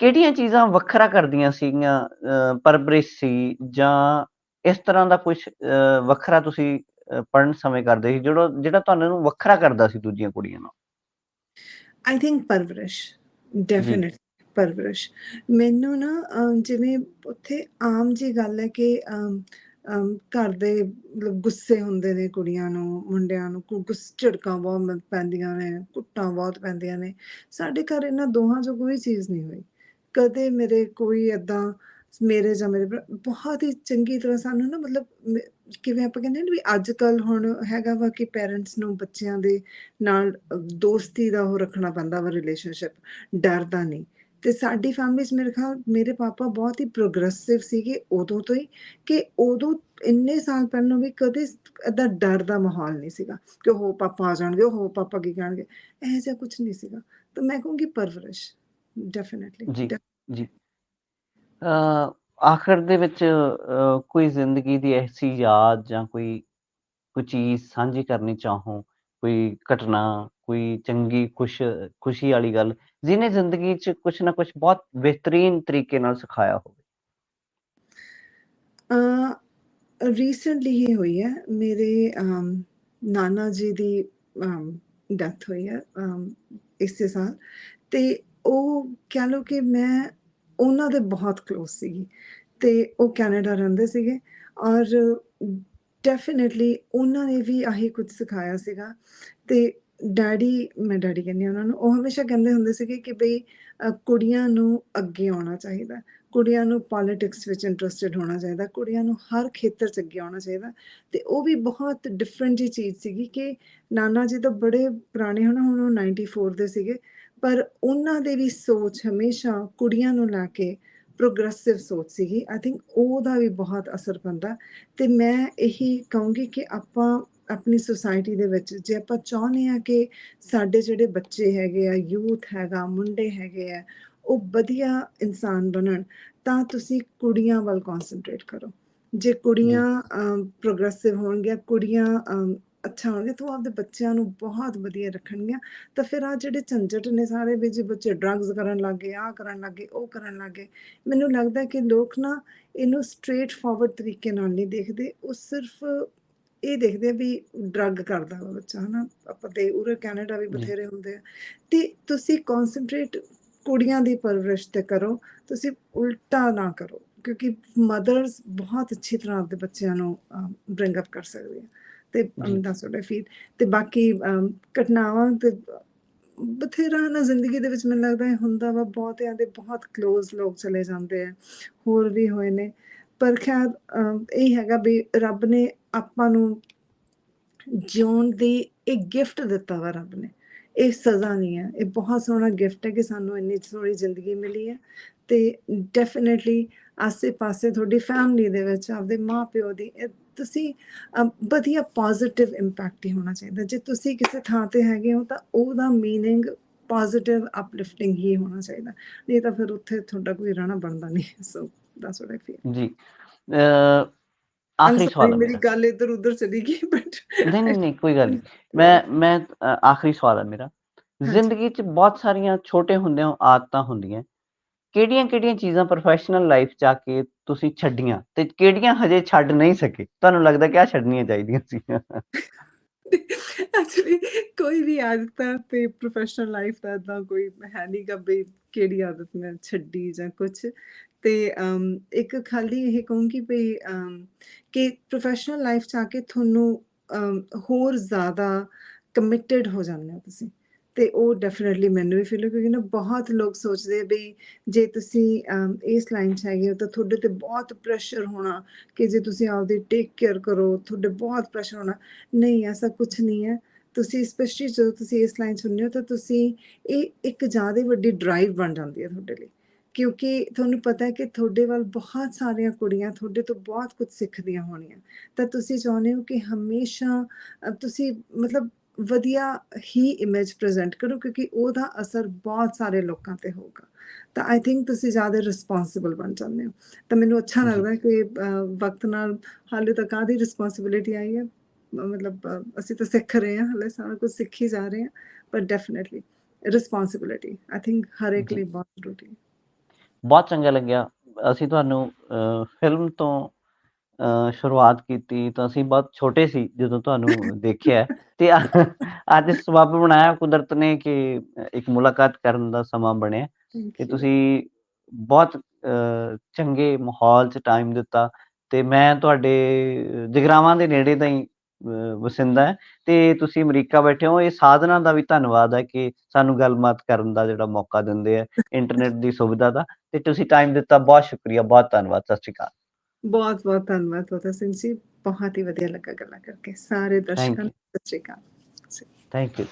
ਕਿਹੜੀਆਂ ਚੀਜ਼ਾਂ ਵੱਖਰਾ ਕਰਦੀਆਂ ਸੀਗੀਆਂ ਅ, ਪਰਵਰਿਸ਼ ਸੀ ਜਾਂ ਇਸ ਤਰ੍ਹਾਂ ਦਾ ਅ, ਵੱਖਰਾ ਤੁਸੀਂ ਅ, ਪੜ੍ਹਨ ਸਮੇਂ ਕਰਦੇ ਸੀ ਜਿਹੜਾ ਜਿਹੜਾ ਤੁਹਾਨੂੰ ਵੱਖਰਾ ਕਰਦਾ ਸੀ ਦੂਜੀਆਂ ਕੁੜੀਆਂ ਨਾਲੋਂ? ਆਈ ਥਿੰਕ ਪਰਵਰਿਸ਼, ਜੀ। ਡੈਫੀਨਿਟ ਪਰਵਰਿਸ਼। ਮੈਨੂੰ ਨਾ ਜਿਵੇਂ ਉੱਥੇ ਆਮ ਜਿਹੀ ਗੱਲ ਹੈ ਕਿ ਘਰ ਦੇ ਮਤਲਬ ਗੁੱਸੇ ਹੁੰਦੇ ਨੇ ਕੁੜੀਆਂ ਨੂੰ, ਮੁੰਡਿਆਂ ਨੂੰ ਕੁ ਗੁੱਸ ਝਿੜਕਾਂ ਬਹੁਤ ਮ ਪੈਂਦੀਆਂ ਨੇ, ਕੁੱਟਾਂ ਬਹੁਤ ਪੈਂਦੀਆਂ ਨੇ। ਸਾਡੇ ਘਰ ਇਹਨਾਂ ਦੋਹਾਂ 'ਚੋਂ ਕੋਈ ਚੀਜ਼ ਨਹੀਂ ਹੋਈ। ਕਦੇ ਮੇਰੇ ਕੋਈ ਏਦਾਂ ਮੇਰੇ ਜਾਂ ਮੇਰੇ ਬਹੁਤ ਹੀ ਚੰਗੀ ਤਰ੍ਹਾਂ ਸਾਨੂੰ ਨਾ ਮਤਲਬ ਕਿਵੇਂ ਆਪਾਂ ਕਹਿੰਦੇ ਹਾਂ ਵੀ ਅੱਜ-ਕੱਲ੍ਹ ਹੁਣ ਹੈਗਾ ਵਾ ਕਿ ਪੇਰੈਂਟਸ ਨੂੰ ਬੱਚਿਆਂ ਦੇ ਨਾਲ ਦੋਸਤੀ ਦਾ ਉਹ ਰੱਖਣਾ ਪੈਂਦਾ ਵਾ ਰਿਲੇਸ਼ਨਸ਼ਿਪ, ਡਰ ਦਾ ਨਹੀਂ। ਤੇ ਸਾਡੀ ਫੈਮਿਲੀ 'ਚ ਮੇਰੇ ਖਿਆਲ ਮੇਰੇ ਪਾਪਾ ਬਹੁਤ ਹੀ ਪ੍ਰੋਗਰੈਸਿਵ ਸੀਗੇ ਉਦੋਂ ਤੋਂ ਹੀ ਕਿ ਉਦੋਂ ਇੰਨੇ ਸਾਲ ਪਹਿਲਾਂ ਵੀ ਕਦੇ ਏਦਾਂ ਡਰ ਦਾ ਮਾਹੌਲ ਨਹੀਂ ਸੀਗਾ ਕਿ ਉਹ ਪਾਪਾ ਆ ਜਾਣਗੇ, ਉਹ ਪਾਪਾ ਕੀ ਕਹਿਣਗੇ, ਇਹੋ ਜਿਹਾ ਕੁਛ ਨਹੀਂ ਸੀਗਾ। ਤਾਂ ਮੈਂ ਕਹੂੰਗੀ ਪਰਵਰਿਸ਼, ਡੈਫੀਨਿਟਲੀ ਜੀ, ਜੀ। ਅ, ਆਖਰ ਦੇ ਵਿੱਚ ਕੋਈ ਜ਼ਿੰਦਗੀ ਦੀ ਐਸੀ ਯਾਦ ਜਾਂ ਕੋਈ ਕੋਈ ਚੀਜ਼ ਸਾਂਝੀ ਕਰਨੀ ਚਾਹੋ, ਕੋਈ ਘਟਨਾ, ਕੋਈ ਚੰਗੀ ਖੁਸ਼ ਖੁਸ਼ੀ ਵਾਲੀ ਗੱਲ, ਜਿਹਨੇ ਜ਼ਿੰਦਗੀ 'ਚ ਕੁਛ ਨਾ ਕੁਛ ਬਹੁਤ ਬਿਹਤਰੀਨ ਤਰੀਕੇ ਨਾਲ ਸਿਖਾਇਆ ਹੋਵੇ? ਅ, ਰੀਸੈਂਟਲੀ ਹੀ ਹੋਈ ਹੈ। ਮੇਰੇ ਨਾਨਾ ਜੀ ਦੀ ਡੈਥ ਹੋਈ ਹੈ ਇਸੇ ਸਾਲ ਤੇ ਉਹ ਕਹਿ ਲੋ ਕਿ ਮੈਂ ਉਹਨਾਂ ਦੇ ਬਹੁਤ ਕਲੋਜ਼ ਸੀਗੀ ਤੇ ਉਹ ਕੈਨੇਡਾ ਰਹਿੰਦੇ ਸੀਗੇ ਔਰ ਡੈਫੀਨਿਟਲੀ ਉਹਨਾਂ ਨੇ ਵੀ ਆਹੀ ਕੁਝ ਸਿਖਾਇਆ ਸੀਗਾ ਤੇ ਡੈਡੀ ਮੈਂ ਡੈਡੀ ਕਹਿੰਦੀ ਹਾਂ ਉਹਨਾਂ ਨੂੰ, ਉਹ ਹਮੇਸ਼ਾ ਕਹਿੰਦੇ ਹੁੰਦੇ ਸੀਗੇ ਕਿ ਬਈ ਕੁੜੀਆਂ ਨੂੰ ਅੱਗੇ ਆਉਣਾ ਚਾਹੀਦਾ। ਕੁੜੀਆਂ ਨੂੰ ਪੋਲਿਟਿਕਸ ਵਿੱਚ ਇੰਟਰਸਟਿਡ ਹੋਣਾ ਚਾਹੀਦਾ, ਕੁੜੀਆਂ ਨੂੰ ਹਰ ਖੇਤਰ 'ਚ ਅੱਗੇ ਆਉਣਾ ਚਾਹੀਦਾ ਤੇ ਉਹ ਵੀ ਬਹੁਤ ਡਿਫਰੈਂਟ ਜਿਹੀ ਚੀਜ਼ ਸੀਗੀ ਕਿ ਨਾਨਾ ਜੀ ਤਾਂ ਬੜੇ ਪੁਰਾਣੇ ਹਨ, ਹੁਣ ਉਹ 94 ਦੇ ਸੀਗੇ, ਪਰ ਉਹਨਾਂ ਦੇ ਵੀ ਸੋਚ ਹਮੇਸ਼ਾ ਕੁੜੀਆਂ ਨੂੰ ਲੈ ਕੇ ਪ੍ਰੋਗਰੈਸਿਵ ਸੋਚ ਸੀਗੀ। ਆਈ ਥਿੰਕ ਉਹਦਾ ਵੀ ਬਹੁਤ ਅਸਰ ਪੈਂਦਾ ਤੇ ਮੈਂ ਇਹੀ ਕਹੂੰਗੀ ਕਿ ਆਪਾਂ ਆਪਣੀ ਸੁਸਾਇਟੀ ਦੇ ਵਿੱਚ ਜੇ ਆਪਾਂ ਚਾਹੁੰਦੇ ਹਾਂ ਕਿ ਸਾਡੇ ਜਿਹੜੇ ਬੱਚੇ ਹੈਗੇ ਆ, ਯੂਥ ਹੈਗਾ, ਮੁੰਡੇ ਹੈਗੇ ਆ, ਉਹ ਵਧੀਆ ਇਨਸਾਨ ਬਣਨ, ਤਾਂ ਤੁਸੀਂ ਕੁੜੀਆਂ ਵੱਲ ਕਨਸੈਂਟਰੇਟ ਕਰੋ। ਜੇ। ਕੁੜੀਆਂ ਪ੍ਰੋਗਰੈਸਿਵ ਹੋਣਗੀਆਂ, ਕੁੜੀਆਂ ਅੱਛਾ ਹੋਣਗੀਆਂ ਤਾਂ ਉਹ ਆਪਦੇ ਬੱਚਿਆਂ ਨੂੰ ਬਹੁਤ ਵਧੀਆ ਰੱਖਣਗੀਆਂ। ਤਾਂ ਫਿਰ ਆਹ ਜਿਹੜੇ ਝੰਜਟ ਨੇ ਸਾਰੇ ਵੀ ਜੇ ਬੱਚੇ ਡਰੱਗਸ ਕਰਨ ਲੱਗ ਆਹ ਕਰਨ ਲੱਗ ਉਹ ਕਰਨ ਲੱਗ ਮੈਨੂੰ ਲੱਗਦਾ ਕਿ ਲੋਕ ਨਾ ਇਹਨੂੰ ਸਟ੍ਰੇਟ ਫਾਰਵਰਡ ਤਰੀਕੇ ਨਾਲ ਨਹੀਂ ਦੇਖਦੇ, ਉਹ ਸਿਰਫ ਇਹ ਦੇਖਦੇ ਆ ਵੀ ਡਰੱਗ ਕਰਦਾ ਵਾ ਬੱਚਾ, ਹੈ ਨਾ? ਆਪਾਂ ਤੇ ਉਰੇ ਕੈਨੇਡਾ ਵੀ। ਬਥੇਰੇ ਹੁੰਦੇ ਆ ਤੇ ਤੁਸੀਂ ਕਨਸੈਂਟਰੇਟ ਕੁੜੀਆਂ ਦੀ ਪਰਵਰਿਸ਼ ਤੇ ਕਰੋ ਤੁਸੀਂ ਉਲਟਾ ਨਾ ਕਰੋ ਕਿਉਂਕਿ ਮਦਰਸ ਬਹੁਤ ਅੱਛੀ ਤਰ੍ਹਾਂ ਆਪਣੇ ਬੱਚਿਆਂ ਨੂੰ ਬ੍ਰਿੰਗ ਅਪ ਕਰ ਸਕਦੀਆਂ ਤੇ ਜੀ। ਦੈਟਸ ਵਾਟ ਆਈ ਫੀਲ ਤੇ ਬਾਕੀ ਘਟਨਾਵਾਂ ਤੇ ਬਥੇਰਾ ਨਾ ਜ਼ਿੰਦਗੀ ਦੇ ਵਿੱਚ ਮੈਨੂੰ ਲੱਗਦਾ ਹੈ ਹੁੰਦਾ ਵਾ ਬਹੁਤਿਆਂ ਦੇ ਬਹੁਤ ক্লোਜ਼ ਲੋਕ ਚਲੇ ਜਾਂਦੇ ਆ ਹੋਰ ਵੀ ਹੋਏ ਨੇ ਪਰ ਖੈਰ ਇਹ ਹੈਗਾ ਵੀ ਰੱਬ ਨੇ ਆਪਾਂ ਨੂੰ ਜਿਉਣ ਦੀ ਇੱਕ ਗਿਫਟ ਦਿੱਤਾ ਵਾ ਰੱਬ ਨੇ। ਇਹ ਸਜ਼ਾ ਨਹੀਂ ਹੈ। ਇਹ ਬਹੁਤ ਸੋਹਣਾ ਗਿਫਟ ਹੈ ਕਿ ਸਾਨੂੰ ਇੰਨੀ ਸੋਹਣੀ ਜ਼ਿੰਦਗੀ ਮਿਲੀ ਹੈ ਤੇ ਡੈਫੀਨਿਟਲੀ ਆਸੇ-ਪਾਸੇ ਤੁਹਾਡੀ ਫੈਮਿਲੀ ਦੇ ਵਿੱਚ, ਆਪਦੇ ਮਾਪਿਓ ਦੀ ਤੁਸੀਂ ਵਧੀਆ ਪੋਜ਼ਿਟਿਵ ਇੰਪੈਕਟ ਹੀ ਹੋਣਾ ਚਾਹੀਦਾ। ਜੇ ਤੁਸੀਂ ਕਿਸੇ ਥਾਂ ਤੇ ਹੈਗੇ ਹੋ ਤਾਂ ਉਹਦਾ ਮੀਨਿੰਗ ਪੋਜ਼ਿਟਿਵ ਅਪਲਿਫਟਿੰਗ ਹੀ ਹੋਣਾ ਚਾਹੀਦਾ। ਨਹੀਂ ਤਾਂ ਫਿਰ ਉੱਥੇ ਤੁਹਾਡਾ ਕੋਈ ਰਹਿਣਾ ਬਣਦਾ ਨਹੀਂ। So that's what I feel ਜੀ। ਆਖਰੀ ਸਵਾਲ ਹੈ ਮੇਰੀ ਗੱਲ ਇੱਧਰ ਉੱਧਰ ਚਲੀ ਗਈ ਬਟ ਨਹੀਂ ਨਹੀਂ ਨਹੀਂ ਕੋਈ ਗੱਲ ਨਹੀਂ। ਮੈਂ ਮੈਂ ਆਖਰੀ ਸਵਾਲ ਹੈ ਮੇਰਾ। ਜ਼ਿੰਦਗੀ 'ਚ ਬਹੁਤ ਸਾਰੀਆਂ ਛੋਟੇ ਹੁੰਦਿਆਂ ਆਦਤਾਂ ਹੁੰਦੀਆਂ। ਕਿਹੜੀਆਂ-ਕਿਹੜੀਆਂ ਚੀਜ਼ਾਂ ਪ੍ਰੋਫੈਸ਼ਨਲ ਲਾਈਫ 'ਚ ਆ ਕੇ ਤੁਸੀਂ ਛੱਡੀਆਂ ਤੇ ਕਿਹੜੀਆਂ ਹਜੇ ਛੱਡ ਨਹੀਂ ਸਕੇ? ਤੁਹਾਨੂੰ ਲੱਗਦਾ ਕਿ ਆ ਛੱਡਣੀਆਂ ਚਾਹੀਦੀਆਂ ਸੀ। ਐਕਚੁਅਲੀ ਕੋਈ ਵੀ ਆਦਤਾਂ ਤੇ ਪ੍ਰੋਫੈਸ਼ਨਲ ਲਾਈਫ ਦਾ ਏਦਾਂ ਕੋਈ ਹੈ ਨਹੀਂ ਗਾ ਵੀ ਕਿਹੜੀ ਆਦਤ ਮੈਂ ਛੱਡੀ ਜਾਂ ਕੁਝ ਤੇ ਇੱਕ ਖਾਲੀ ਇਹ ਕਹੂੰਗੀ ਵੀ ਕਿ ਪ੍ਰੋਫੈਸ਼ਨਲ ਲਾਈਫ ਚ ਆ ਕੇ ਤੁਹਾਨੂੰ ਹੋਰ ਜ਼ਿਆਦਾ ਕਮਿਟਡ ਹੋ ਜਾਂਦੇ ਹੋ ਤੁਸੀਂ। ਤੇ ਉਹ ਡੈਫੀਨਿਟਲੀ ਮੈਨੂੰ ਵੀ ਫੀਲ ਹੋ ਕਿਉਂਕਿ ਨਾ ਬਹੁਤ ਲੋਕ ਸੋਚਦੇ ਵੀ ਜੇ ਤੁਸੀਂ ਇਸ ਲਾਈਨ 'ਚ ਹੈਗੇ ਹੋ ਤਾਂ ਤੁਹਾਡੇ ਤੇ ਬਹੁਤ ਪ੍ਰੈਸ਼ਰ ਹੋਣਾ ਕਿ ਜੇ ਤੁਸੀਂ ਆਪਦੀ ਟੇਕ ਕੇਅਰ ਕਰੋ, ਤੁਹਾਡੇ ਬਹੁਤ ਪ੍ਰੈਸ਼ਰ ਹੋਣਾ। ਨਹੀਂ, ਐਸਾ ਕੁਝ ਨਹੀਂ ਹੈ। ਤੁਸੀਂ ਸਪੈਸ਼ਲੀ ਜਦੋਂ ਤੁਸੀਂ ਇਸ ਲਾਈਨ 'ਚ ਹੁੰਦੇ ਹੋ ਤਾਂ ਤੁਸੀਂ ਇਹ ਇੱਕ ਜ਼ਿਆਦਾ ਵੱਡੀ ਡਰਾਈਵ ਬਣ ਜਾਂਦੀ ਹੈ ਤੁਹਾਡੇ ਲਈ। ਕਿਉਂਕਿ ਤੁਹਾਨੂੰ ਪਤਾ ਹੈ ਕਿ ਤੁਹਾਡੇ ਵੱਲ ਬਹੁਤ ਸਾਰੀਆਂ ਕੁੜੀਆਂ ਤੁਹਾਡੇ ਤੋਂ ਬਹੁਤ ਕੁਝ ਸਿੱਖਦੀਆਂ ਹੋਣੀਆਂ। ਤਾਂ ਤੁਸੀਂ ਚਾਹੁੰਦੇ ਹੋ ਕਿ ਹਮੇਸ਼ਾ ਤੁਸੀਂ ਮਤਲਬ ਵਧੀਆ ਹੀ ਇਮੇਜ ਪ੍ਰੈਜ਼ੈਂਟ ਕਰੋ ਕਿਉਂਕਿ ਉਹਦਾ ਅਸਰ ਬਹੁਤ ਸਾਰੇ ਲੋਕਾਂ ਤੇ ਹੋਊਗਾ। ਤਾਂ ਆਈ ਥਿੰਕ ਤੁਸੀਂ ਜ਼ਿਆਦਾ ਰਿਸਪੌਂਸਿਬਲ ਬਣ ਜਾਂਦੇ ਹੋ। ਤਾਂ ਮੈਨੂੰ ਅੱਛਾ। ਲੱਗਦਾ ਕਿ ਵਕਤ ਨਾਲ ਹਾਲੇ ਤੱਕ ਆਦੀ ਰਿਸਪੌਂਸਿਬਿਲਿਟੀ ਆਈ ਹੈ। ਮਤਲਬ ਅਸੀਂ ਤਾਂ ਸਿੱਖ ਰਹੇ ਹਾਂ ਹਲੇ ਸਾਰਾ ਕੁਝ ਸਿੱਖੀ ਜਾ ਰਹੇ ਹਾਂ। ਪਰ ਡੈਫੀਨਿਟਲੀ ਰਿਸਪੌਂਸਿਬਿਲਿਟੀ ਆਈ ਥਿੰਕ ਹਰ ਇੱਕ। ਲਈ ਬਹੁਤ ਜ਼ਰੂਰੀ ਹੈ। ਬਹੁਤ ਚੰਗਾ ਲੱਗਿਆ। ਅਸੀਂ ਤੁਹਾਨੂੰ ਫਿਲਮ ਤੋਂ ਸ਼ੁਰੂਆਤ ਕੀਤੀ ਤਾਂ ਅਸੀਂ ਬਹੁਤ ਛੋਟੇ ਸੀ ਜਦੋਂ ਤੁਹਾਨੂੰ ਦੇਖਿਆ। ਤੇ ਅੱਜ ਸਬੱਬ ਬਣਾਇਆ ਕੁਦਰਤ ਨੇ ਕਿ ਇੱਕ ਮੁਲਾਕਾਤ ਕਰਨ ਦਾ ਸਮਾਂ ਬਣਿਆ। ਤੇ you. ਤੁਸੀਂ ਬਹੁਤ ਚੰਗੇ ਮਾਹੌਲ 'ਚ ਟਾਈਮ ਦਿੱਤਾ। ਤੇ ਮੈਂ ਤੁਹਾਡੇ ਜਗਰਾਵਾਂ ਦੇ ਨੇੜੇ ਦਾ ਹੀ ਵਸਿੰਦਾ ਹੈ। ਤੇ ਤੁਸੀਂ ਅਮਰੀਕਾ ਬੈਠੇ ਹੋ। ਇਹ ਸਾਧਨਾ ਦਾ ਵੀ ਧੰਨਵਾਦ ਹੈ ਕਿ ਸਾਨੂੰ ਗੱਲਬਾਤ ਕਰਨ ਦਾ ਜਿਹੜਾ ਮੌਕਾ ਦਿੰਦੇ ਆ ਇੰਟਰਨੈਟ ਦੀ ਸੁਵਿਧਾ ਦਾ। ਤੇ ਤੁਸੀਂ ਟਾਈਮ ਦਿੱਤਾ। ਬਹੁਤ ਸ਼ੁਕਰੀਆ। ਬਹੁਤ ਧੰਨਵਾਦ। ਸਤਿ ਸ਼੍ਰੀ ਅਕਾਲ। ਬਹੁਤ ਬਹੁਤ ਧੰਨਵਾਦ ਤੋਤਾ ਸਿੰਘ ਜੀ। ਬਹੁਤ ਹੀ ਵਧੀਆ ਲੱਗਾ ਗੱਲਾਂ ਕਰਕੇ। ਸਾਰੇ ਦਰਸ਼ਕਾਂ ਨੂੰ. ਸਤਿ ਸ਼੍ਰੀ ਅਕਾਲ। Thank you